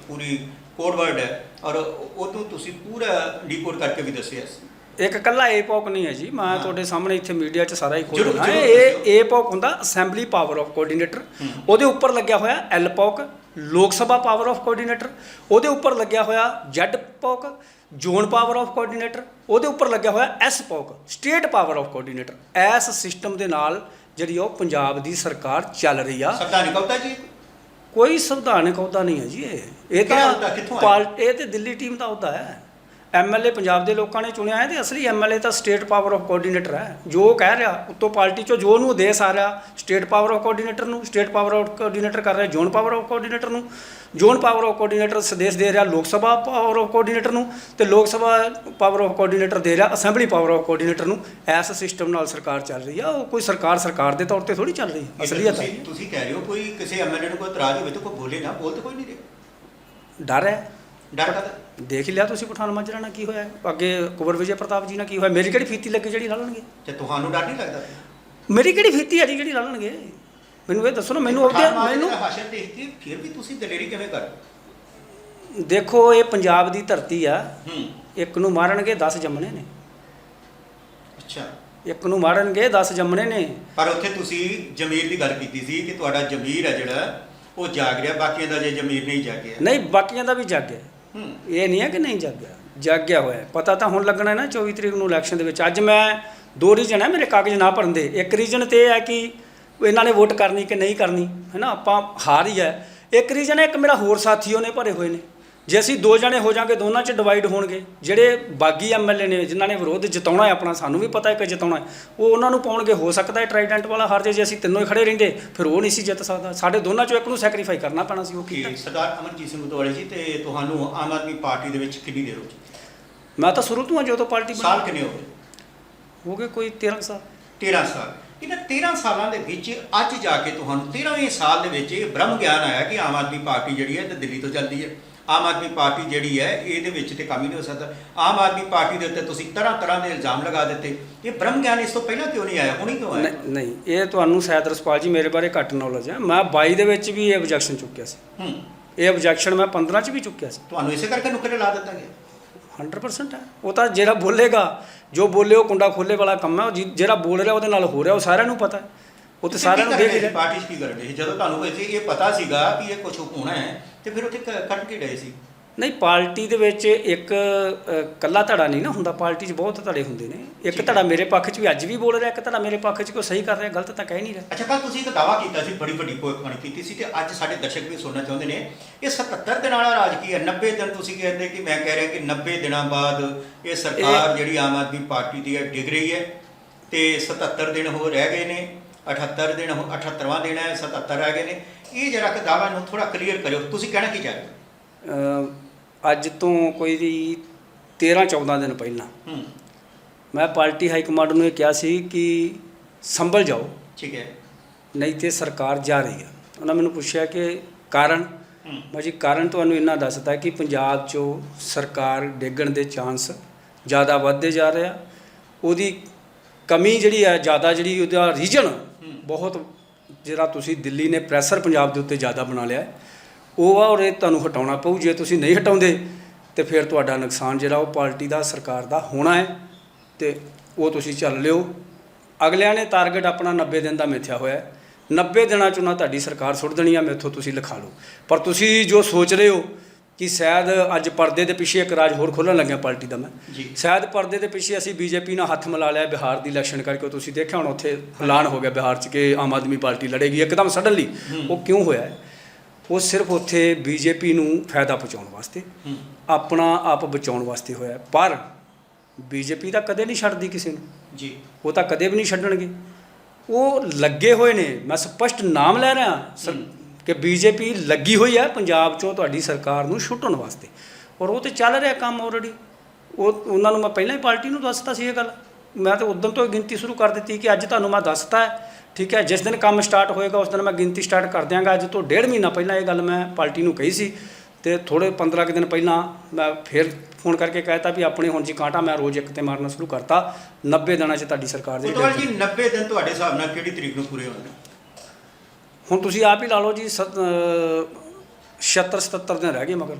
ਪੂਰੀ ਕੋਡ ਵਰਡ ਹੈ ਔਰ ਉਹਨੂੰ ਤੁਸੀਂ ਪੂਰਾ ਡੀਕੋਡ ਕਰਕੇ ਵੀ ਦੱਸਿਆ ਸੀ। ਇੱਕ ਕੱਲਾ ਏਪੋਕ ਨਹੀਂ ਹੈ ਜੀ ਮੈਂ ਤੁਹਾਡੇ ਸਾਹਮਣੇ ਇੱਥੇ ਮੀਡੀਆ 'ਚ ਸਾਰਾ ਹੀ ਖੋਲ ਜ਼ਰੂਰ ਇਹ। ਏਪੋਕ ਹੁੰਦਾ ਅਸੈਂਬਲੀ ਪਾਵਰ ਆਫ ਕੋਆਰਡੀਨੇਟਰ ਉਹਦੇ ਉੱਪਰ ਲੱਗਿਆ ਹੋਇਆ ਐਲਪੋਕ ਲੋਕ ਸਭਾ ਪਾਵਰ ਆਫ ਕੋਆਰਡੀਨੇਟਰ ਉਹਦੇ ਉੱਪਰ ਲੱਗਿਆ ਹੋਇਆ ZPOC zone power of coordinator ਉਹਦੇ ਉੱਪਰ ਲੱਗਿਆ ਹੋਇਆ SPOC state power of coordinator S system ਦੇ ਨਾਲ ਜਿਹੜੀ ਉਹ ਪੰਜਾਬ ਦੀ ਸਰਕਾਰ ਚੱਲ ਰਹੀ ਆ। ਸੰਵਿਧਾਨਿਕ ਅਹੁਦਾ ਜੀ? ਕੋਈ ਸੰਵਿਧਾਨਕ ਅਹੁਦਾ ਨਹੀਂ ਹੈ ਜੀ ਇਹ। ਇਹ? ਤਾਂ ਇਹ ਤੇ ਦਿੱਲੀ ਟੀਮ ਦਾ ਅਹੁਦਾ ਹੈ। ਐਮਐਲਏ ਪੰਜਾਬ ਦੇ ਲੋਕਾਂ ਨੇ ਚੁਣਿਆ ਹੈ ਤੇ ਅਸਲੀ ਐਮਐਲਏ ਤਾਂ ਸਟੇਟ ਪਾਵਰ ਆਫ ਕੋਆਰਡੀਨੇਟਰ ਹੈ। ਜੋ ਕਹਿ ਰਿਹਾ ਉੱਤੋਂ ਪਾਰਟੀ ਚੋਂ ਜੋ ਉਹਨੂੰ ਆ ਰਿਹਾ ਸਟੇਟ ਪਾਵਰ ਆਫ ਕੋਆਰਡੀਨੇਟਰ ਨੂੰ ਸਟੇਟ ਪਾਵਰ ਆਫ ਕੋਆਰਡੀਨੇਟਰ ਕਰ ਰਿਹਾ ਜ਼ੋਨ ਪਾਵਰ ਆਫ ਕੋਆਰਡੀਨੇਟਰ ਨੂੰ ਜ਼ੋਨ ਪਾਵਰ ਆਫ ਕੋਆਰਡੀਨੇਟਰ ਸੰਦੇਸ਼ ਦੇ ਰਿਹਾ ਲੋਕ ਸਭਾ ਪਾਵਰ ਆਫ ਕੋਆਰਡੀਨੇਟਰ ਨੂੰ ਤੇ ਲੋਕ ਸਭਾ ਪਾਵਰ ਆਫ ਕੋਆਰਡੀਨੇਟਰ ਦੇ ਰਿਹਾ ਅਸੈਂਬਲੀ ਪਾਵਰ ਆਫ ਕੋਆਰਡੀਨੇਟਰ ਨੂੰ। ਐਸ ਸਿਸਟਮ ਨਾਲ ਸਰਕਾਰ ਚੱਲ ਰਹੀ ਆ ਉਹ ਕੋਈ ਸਰਕਾਰ ਸਰਕਾਰ ਦੇ ਤੌਰ ਤੇ ਥੋੜੀ ਚੱਲ ਰਹੀ ਹੈ ਅਸਲੀਅਤ ਤੁਸੀਂ ਕਹਿ ਰਹੇ ਹੋ ਕੋਈ ਕਿਸੇ ਐਮਐਲਏ ਨੂੰ ਕੋਈ ਇਤਰਾਜ਼ ਹੋਵੇ ਤਾਂ ਕੋਈ ਬੋਲੇ ਨਾ ਬੋਲ ਤਾਂ ਕੋਈ ਨਹੀਂ ਰਿਹਾ। ਡਰ ਹੈ। ਡਰ ਕਾਹਦਾ? ਦੇਖ ਲਿਆ ਤੁਸੀਂ ਪਠਾਨ ਮਾਜਰਾ ਨਾਲ ਕੀ ਹੋਇਆ? ਅੱਗੇ ਕੁਵਰ ਵਿਜੇ ਪ੍ਰਤਾਪ ਜੀ ਨਾਲ ਕੀ ਹੋਇਆ? ਮੇਰੀ ਕਿਹੜੀ ਫੀਤੀ ਲੱਗੀ ਜਿਹੜੀ ਲਾ ਲੈਣਗੇ? ਤੇ ਤੁਹਾਨੂੰ ਡਰ ਨਹੀਂ ਲੱਗਦਾ? ਮੇਰੀ ਕਿਹੜੀ ਫੀਤੀ ਹੈ ਜੀ ਜਿਹੜੀ ਲਾ ਲੈਣਗੇ? ਮੈਨੂੰ ਇਹ ਦੱਸੋ ਨਾ ਮੈਨੂੰ ਉਹਦੇ ਮੈਨੂੰ ਹਾਸ਼ਰ ਦੇਖ ਕੇ ਫਿਰ ਵੀ ਤੁਸੀਂ ਦਲੇਰੀ ਕਿਵੇਂ ਕਰ? ਦੇਖੋ ਇਹ ਪੰਜਾਬ ਦੀ ਧਰਤੀ ਆ। ਇੱਕ ਨੂੰ ਮਾਰਨਗੇ 10 ਜੰਮਣੇ ਨੇ। ਅੱਛਾ। ਇੱਕ ਨੂੰ ਮਾਰਨਗੇ 10 ਜੰਮਣੇ ਨੇ। ਪਰ ਉੱਥੇ ਤੁਸੀਂ ਜ਼ਮੀਰ ਦੀ ਗੱਲ ਕੀਤੀ ਸੀ ਕਿ ਤੁਹਾਡਾ ਜ਼ਮੀਰ ਹੈ ਜਿਹੜਾ ਉਹ ਜਾਗ ਰਿਹਾ ਬਾਕੀਆਂ ਦਾ ਜੇ ਜ਼ਮੀਰ ਨਹੀਂ ਜਾਗਿਆ। ਨਹੀਂ ਬਾਕੀਆਂ ਦਾ ਵੀ ਜਾਗਿਆ। ਇਹ ਨਹੀਂ ਹੈ ਕਿ ਨਹੀਂ ਜਾਗਿਆ? ਜਾਗਿਆ ਹੋਇਆ ਪਤਾ ਤਾਂ ਹੁਣ ਲੱਗਣਾ ਨਾ 24 ਤਰੀਕ ਨੂੰ ਇਲੈਕਸ਼ਨ ਦੇ ਵਿੱਚ। ਅੱਜ ਮੈਂ ਦੋ ਰੀਜਨ ਹੈ ਮੇਰੇ ਕਾਗਜ਼ ਨਾ ਭਰਨ ਦੇ। ਇੱਕ ਰੀਜਨ ਤੇ ਇਹ ਹੈ ਕਿ ਇਹਨਾਂ ਨੇ ਵੋਟ ਕਰਨੀ ਕਿ ਨਹੀਂ ਕਰਨੀ, ਹੈ ਨਾ? ਆਪਾਂ ਹਾਰ ਹੀ ਹੈ। ਇੱਕ ਰੀਜਨ ਹੈ, ਇੱਕ ਮੇਰਾ ਹੋਰ ਸਾਥੀ ਉਹਨੇ ਭਰੇ ਹੋਏ ਨੇ। ਜੇ ਅਸੀਂ ਦੋ ਜਣੇ ਹੋ ਜਾਾਂਗੇ ਦੋਨਾਂ 'ਚ ਡਿਵਾਈਡ ਹੋਣਗੇ। ਜਿਹੜੇ ਬਾਗੀ ਐਮਐਲਏ ਨੇ ਜਿਨ੍ਹਾਂ ਨੇ ਵਿਰੋਧ ਜਿਤਾਉਣਾ ਹੈ ਆਪਣਾ ਸਾਨੂੰ ਵੀ ਪਤਾ ਹੈ ਕਿ ਜਿਤਾਉਣਾ ਹੈ। ਉਹ ਉਹਨਾਂ ਨੂੰ ਪਾਉਣਗੇ। ਹੋ ਸਕਦਾ ਹੈ ਟ੍ਰਾਈਡੈਂਟ ਵਾਲਾ ਹਾਰ ਜੇ ਜੇ ਅਸੀਂ ਤਿੰਨੋਂ ਹੀ ਖੜੇ ਰਹਿੰਦੇ ਫਿਰ ਉਹ ਨਹੀਂ ਸੀ ਜਿੱਤ ਸਕਦਾ। ਸਾਡੇ ਦੋਨਾਂ 'ਚੋਂ ਇੱਕ ਨੂੰ ਸੈਕਰੀਫਾਈ ਕਰਨਾ ਪੈਣਾ ਸੀ ਉਹ ਕੀਤਾ। ਕਿ ਸਰਦਾਰ ਅਮਰਜੀਤ ਸਿੰਘ ਉਤਵਾਲੇ ਜੀ ਤੇ ਤੁਹਾਨੂੰ ਆਮ ਆਦਮੀ ਪਾਰਟੀ ਦੇ ਵਿੱਚ ਕਿੰਨੀ ਦੇਰ ਹੋ ਚੁੱਕੀ? ਮੈਂ ਤਾਂ ਸ਼ੁਰੂ ਤੋਂ ਹਾਂ ਜਦੋਂ ਪਾਰਟੀ ਸਾਲ ਬਣੀ ਕਿੰਨੇ ਹੋ ਗਏ? ਹੋ ਗਏ ਕੋਈ 13 ਸਾਲ। 13 ਸਾਲ। ਇਹਨਾਂ 13 ਸਾਲਾਂ ਦੇ ਵਿੱਚ ਅੱਜ ਜਾ ਕੇ ਤੁਹਾਨੂੰ 13ਵੇਂ ਸਾਲ ਦੇ ਵਿੱਚ ਇਹ ਬ੍ਰਹਮ ਗਿਆਨ ਆਇਆ ਕਿ ਆਮ ਆਦਮੀ ਪਾਰਟੀ ਜਿਹੜੀ ਹੈ ਤੇ ਦਿੱਲੀ ਤੋਂ ਚੱਲਦੀ ਹੈ। ਆਮ ਆਦਮੀ ਪਾਰਟੀ ਜਿਹੜੀ ਹੈ ਇਹਦੇ ਵਿੱਚ ਤੇ ਕੰਮ ਹੀ ਨਹੀਂ ਹੋ ਸਕਦਾ। ਆਮ ਆਦਮੀ ਪਾਰਟੀ ਦੇ ਉੱਤੇ ਤੁਸੀਂ ਤਰ੍ਹਾਂ ਤਰ੍ਹਾਂ ਦੇ ਇਲਜ਼ਾਮ ਲਗਾ ਦਿੱਤੇ। ਇਹ ਬ੍ਰਹਮ ਗਿਆਨ ਇਸ ਤੋਂ ਪਹਿਲਾਂ ਕਿਉਂ ਨਹੀਂ ਆਇਆ? ਹੁਣੀ ਕਿਉਂ ਆਇਆ? ਨਹੀਂ ਨਹੀਂ ਇਹ ਤੁਹਾਨੂੰ ਸ਼ਾਇਦ ਰਸਪਾਲ ਜੀ ਮੇਰੇ ਬਾਰੇ ਘੱਟ ਨੌਲੇਜ ਹੈ। ਮੈਂ 22 ਦੇ ਵਿੱਚ ਵੀ ਇਹ ਆਬਜੈਕਸ਼ਨ ਚੁੱਕਿਆ ਸੀ। ਹੂੰ। ਇਹ ਆਬਜੈਕਸ਼ਨ ਮੈਂ 15 ਚ ਵੀ ਚੁੱਕਿਆ ਸੀ। ਤੁਹਾਨੂੰ ਇਸੇ ਕਰਕੇ ਨੁਕਰੇ ਲਾ ਦਿੱਤਾ ਗਿਆ? 100% ਹੈ। ਉਹ ਤਾਂ ਜਿਹੜਾ ਬੋਲੇਗਾ ਜੋ ਬੋਲੇ ਉਹ ਕੁੰਡਾ ਖੋਲੇ ਵਾਲਾ ਕੰਮ ਹੈ। ਉਹ ਜਿ- ਜਿਹੜਾ ਬੋਲ ਰਿਹਾ ਉਹਦੇ ਨਾਲ ਹੋ ਰਿਹਾ ਉਹ ਸਾਰਿਆਂ ਨੂੰ ਪਤਾ ਹੈ। ਉਹ ਤੇ ਸਾਰਿਆਂ ਨੂੰ ਦੇਖ ਰਿਹਾ। ਪਾਰਟੀ 'ਚ ਕੀ ਕਰ ਰਹੇ ਸੀ ਜਦੋਂ ਤੁਹਾਨੂੰ ਇਹ ਇਹ ਪਤਾ ਸੀਗਾ ਕਿ ਇਹ ਕੁਝ ਹੋਣਾ ਹੈ ਤੇ ਫਿਰ ਉੱਥੇ ਕੱਟ ਕੇ ਗਏ ਸੀ। ਨਹੀਂ ਪਾਰਟੀ ਦੇ ਵਿੱਚ ਇੱਕ ਅ, ਕੱਲਾ ਧੜਾ ਨਹੀਂ ਨਾ ਹੁੰਦਾ ਪਾਰਟੀ 'ਚ ਬਹੁਤ ਧੜੇ ਹੁੰਦੇ ਨੇ। ਇੱਕ। ਧੜਾ ਮੇਰੇ ਪੱਖ 'ਚ ਵੀ ਅੱਜ ਵੀ ਬੋਲ ਰਿਹਾ ਇੱਕ ਧੜਾ ਮੇਰੇ ਪੱਖ 'ਚ ਕੋਈ ਸਹੀ ਕਰ ਰਿਹਾ ਗਲਤ ਤਾਂ ਕਹਿ ਨਹੀਂ ਰਿਹਾ। ਅੱਛਾ ਕੱਲ ਤੁਸੀਂ ਇੱਕ ਦਾਵਾ ਕੀਤਾ ਸੀ ਬੜੀ ਵੱਡੀ ਭਵਿੱਖਬਾਣੀ ਕੀਤੀ ਸੀ ਤੇ ਅੱਜ ਸਾਡੇ ਦਰਸ਼ਕ ਵੀ ਸੁਣਨਾ ਚਾਹੁੰਦੇ ਨੇ ਇਹ 77 ਦਿਨਾਂ ਵਾਲਾ ਰਾਜ ਕੀ ਹੈ? 90 ਦਿਨ ਤੁਸੀਂ ਕਹਿੰਦੇ ਕਿ ਮੈਂ ਕਹਿ ਰਿਹਾ ਕਿ 90 ਦਿਨਾਂ ਬਾਅਦ ਇਹ ਸਰਕਾਰ ਜਿਹੜੀ ਆਮ ਆਦਮੀ ਪਾਰਟੀ ਦੀ ਹੈ ਡਿੱਗ ਰਹੀ ਹੈ। ਤੇ 77 ਦਿਨ ਹੋ ਰਹਿ ਗਏ ਨੇ 78 ਦਿਨ ਹੋ 78ਵਾਂ ਦਿਨ ਹੈ 77 ਰਹਿ ਗਏ ਨੇ। ਇਹ ਜਰਾ ਕਿ ਦਾਵਾ ਨੂੰ ਥੋੜਾ ਕਲੀਅਰ ਕਰਿਓ। ਤੁਸੀਂ ਕਹਿਣਾ ਕੀ ਚਾਹਦੇ ਹੋ? ਅ, ਅੱਜ ਤੋਂ ਕੋਈ 13 14 ਦਿਨ ਪਹਿਲਾਂ ਹੂੰ। ਮੈਂ ਪਾਰਟੀ ਹਾਈ ਕਮਾਂਡ ਨੂੰ ਇਹ ਕਿਹਾ ਸੀ ਕਿ ਸੰਭਲ ਜਾਓ। ਠੀਕ ਹੈ। ਨਹੀਂ ਤੇ ਸਰਕਾਰ ਜਾ ਰਹੀ ਹੈ ਉਹਨਾਂ ਮੈਨੂੰ ਪੁੱਛਿਆ ਕਿ ਕਾਰਨ? ਹੂੰ। ਮੈਂ ਜੀ ਕਾਰਨ ਤੁਹਾਨੂੰ ਇੰਨਾ ਦੱਸਦਾ ਕਿ ਪੰਜਾਬ 'ਚੋਂ ਸਰਕਾਰ ਡੇਗਣ ਦੇ ਚਾਂਸ ਜ਼ਿਆਦਾ ਵੱਧਦੇ ਜਾ ਰਿਹਾ ਉਹਦੀ ਕਮੀ ਜਿਹੜੀ ਹੈ ਜ਼ਿਆਦਾ ਜਿਹੜੀ ਉਹਦਾ ਰੀਜਨ ਬਹੁਤ ਜਿਹੜਾ ਤੁਸੀਂ ਦਿੱਲੀ ਨੇ ਪ੍ਰੈਸ਼ਰ ਪੰਜਾਬ ਦੇ ਉੱਤੇ ਜ਼ਿਆਦਾ ਬਣਾ ਲਿਆ ਉਹ ਆ ਔਰ ਇਹ ਤੁਹਾਨੂੰ ਹਟਾਉਣਾ ਪਊ, ਜੇ ਤੁਸੀਂ ਨਹੀਂ ਹਟਾਉਂਦੇ, ਤੇ ਫਿਰ ਤੁਹਾਡਾ ਨੁਕਸਾਨ ਜਿਹੜਾ ਉਹ ਪਾਰਟੀ ਦਾ, ਸਰਕਾਰ ਦਾ ਹੋਣਾ ਹੈ, ਤੇ ਉਹ ਤੁਸੀਂ ਚੱਲ ਲਿਓ। ਅਗਲਿਆਂ ਨੇ ਟਾਰਗੇਟ ਆਪਣਾ 90 ਦਿਨ ਦਾ ਮਿੱਥਿਆ ਹੋਇਆ ਹੈ। 90 ਦਿਨਾਂ ਚ ਉਹਨਾਂ ਤੁਹਾਡੀ ਸਰਕਾਰ ਸੁੱਟ ਦੇਣੀ ਆ, ਮੈਥੋਂ ਤੁਸੀਂ ਲਿਖਾ ਲਓ। ਪਰ ਤੁਸੀਂ ਜੋ ਸੋਚ ਰਹੇ ਹੋ ਕਿ ਸ਼ਾਇਦ ਅੱਜ ਪਰਦੇ ਦੇ ਪਿੱਛੇ ਇੱਕ ਰਾਜ ਹੋਰ ਖੋਲਣ ਲੱਗਿਆ ਪਾਰਟੀ ਦਾ ਮੈਂ। ਸ਼ਾਇਦ ਪਰਦੇ ਦੇ ਪਿੱਛੇ ਅਸੀਂ ਬੀਜੇਪੀ ਨਾਲ ਹੱਥ ਮਿਲਾ ਲਿਆ ਬਿਹਾਰ ਦੀ ਇਲੈਕਸ਼ਨ ਕਰਕੇ ਤੁਸੀਂ ਦੇਖਿਆ ਹੁਣ ਉੱਥੇ ਐਲਾਨ ਹੋ ਗਿਆ ਬਿਹਾਰ 'ਚ ਕਿ ਆਮ ਆਦਮੀ ਪਾਰਟੀ ਲੜੇਗੀ ਇੱਕਦਮ ਸਡਨਲੀ। ਉਹ ਕਿਉਂ ਹੋਇਆ? ਉਹ ਸਿਰਫ ਉੱਥੇ ਬੀਜੇਪੀ ਨੂੰ ਫਾਇਦਾ ਪਹੁੰਚਾਉਣ ਵਾਸਤੇ ਆਪਣਾ ਆਪ ਬਚਾਉਣ ਵਾਸਤੇ ਹੋਇਆ। ਪਰ ਬੀਜੇਪੀ ਤਾਂ ਕਦੇ ਨਹੀਂ ਛੱਡਦੀ ਕਿਸੇ ਨੂੰ। ਜੀ। ਉਹ ਤਾਂ ਕਦੇ ਵੀ ਨਹੀਂ ਛੱਡਣਗੇ। ਉਹ ਲੱਗੇ ਹੋਏ ਨੇ। ਮੈਂ ਸਪਸ਼ਟ ਨਾਮ ਲੈ ਰਿਹਾ। ਕਿ ਬੀਜੇਪੀ ਲੱਗੀ ਹੋਈ ਹੈ ਪੰਜਾਬ 'ਚੋਂ ਤੁਹਾਡੀ ਸਰਕਾਰ ਨੂੰ ਛੁੱਟਣ ਵਾਸਤੇ। ਔਰ ਉਹ ਤੇ ਚੱਲ ਰਿਹਾ ਕੰਮ ਆਲਰੇਡੀ ਉਹ, ਉਹਨਾਂ ਨੂੰ ਮੈਂ ਪਹਿਲਾਂ ਹੀ ਪਾਰਟੀ ਨੂੰ ਦੱਸਤਾ ਸੀ ਇਹ ਗੱਲ। ਮੈਂ ਤਾਂ ਉਦੋਂ ਤੋਂ ਹੀ ਗਿਣਤੀ ਸ਼ੁਰੂ ਕਰ ਦਿੱਤੀ ਕਿ ਅੱਜ ਤੁਹਾਨੂੰ ਮੈਂ ਦੱਸਤਾ ਹੈ, ਠੀਕ ਹੈ, ਜਿਸ ਦਿਨ ਕੰਮ ਸਟਾਰਟ ਹੋਏਗਾ, ਉਸ ਦਿਨ ਮੈਂ ਗਿਣਤੀ ਸਟਾਰਟ ਕਰ ਦਿਆਂਗਾ। ਅੱਜ ਤੋਂ ਡੇਢ ਮਹੀਨਾ ਪਹਿਲਾਂ ਇਹ ਗੱਲ ਮੈਂ ਪਾਰਟੀ ਨੂੰ ਕਹੀ ਸੀ ਤੇ ਥੋੜੇ 15 ਕੁ ਦਿਨ ਪਹਿਲਾਂ ਮੈਂ ਫਿਰ ਫੋਨ ਕਰਕੇ ਕਹਿਤਾ ਵੀ ਆਪਣੇ ਹੁਣ ਜੀ ਕਾਂਟਾ ਮੈਂ ਰੋਜ਼ ਇੱਕ ਤੇ ਮਾਰਨਾ ਸ਼ੁਰੂ ਕਰਤਾ। 90 ਦਿਨਾਂ 'ਚ ਤੁਹਾਡੀ ਸਰਕਾਰ ਦੇ ਉਤਵਾਲ ਜੀ 90 ਦਿਨ ਤੁਹਾਡੇ ਹਿਸਾਬ ਨਾਲ ਕਿਹੜੀ ਤਰੀਕ ਨੂੰ ਪੂਰੇ ਹੋਣਗੇ? ਹੁਣ ਤੁਸੀਂ ਆਪ ਹੀ ਲਾ ਲਓ ਜੀ 76 77 ਦਿਨ ਰਹਿ ਗਏ ਮਗਰ।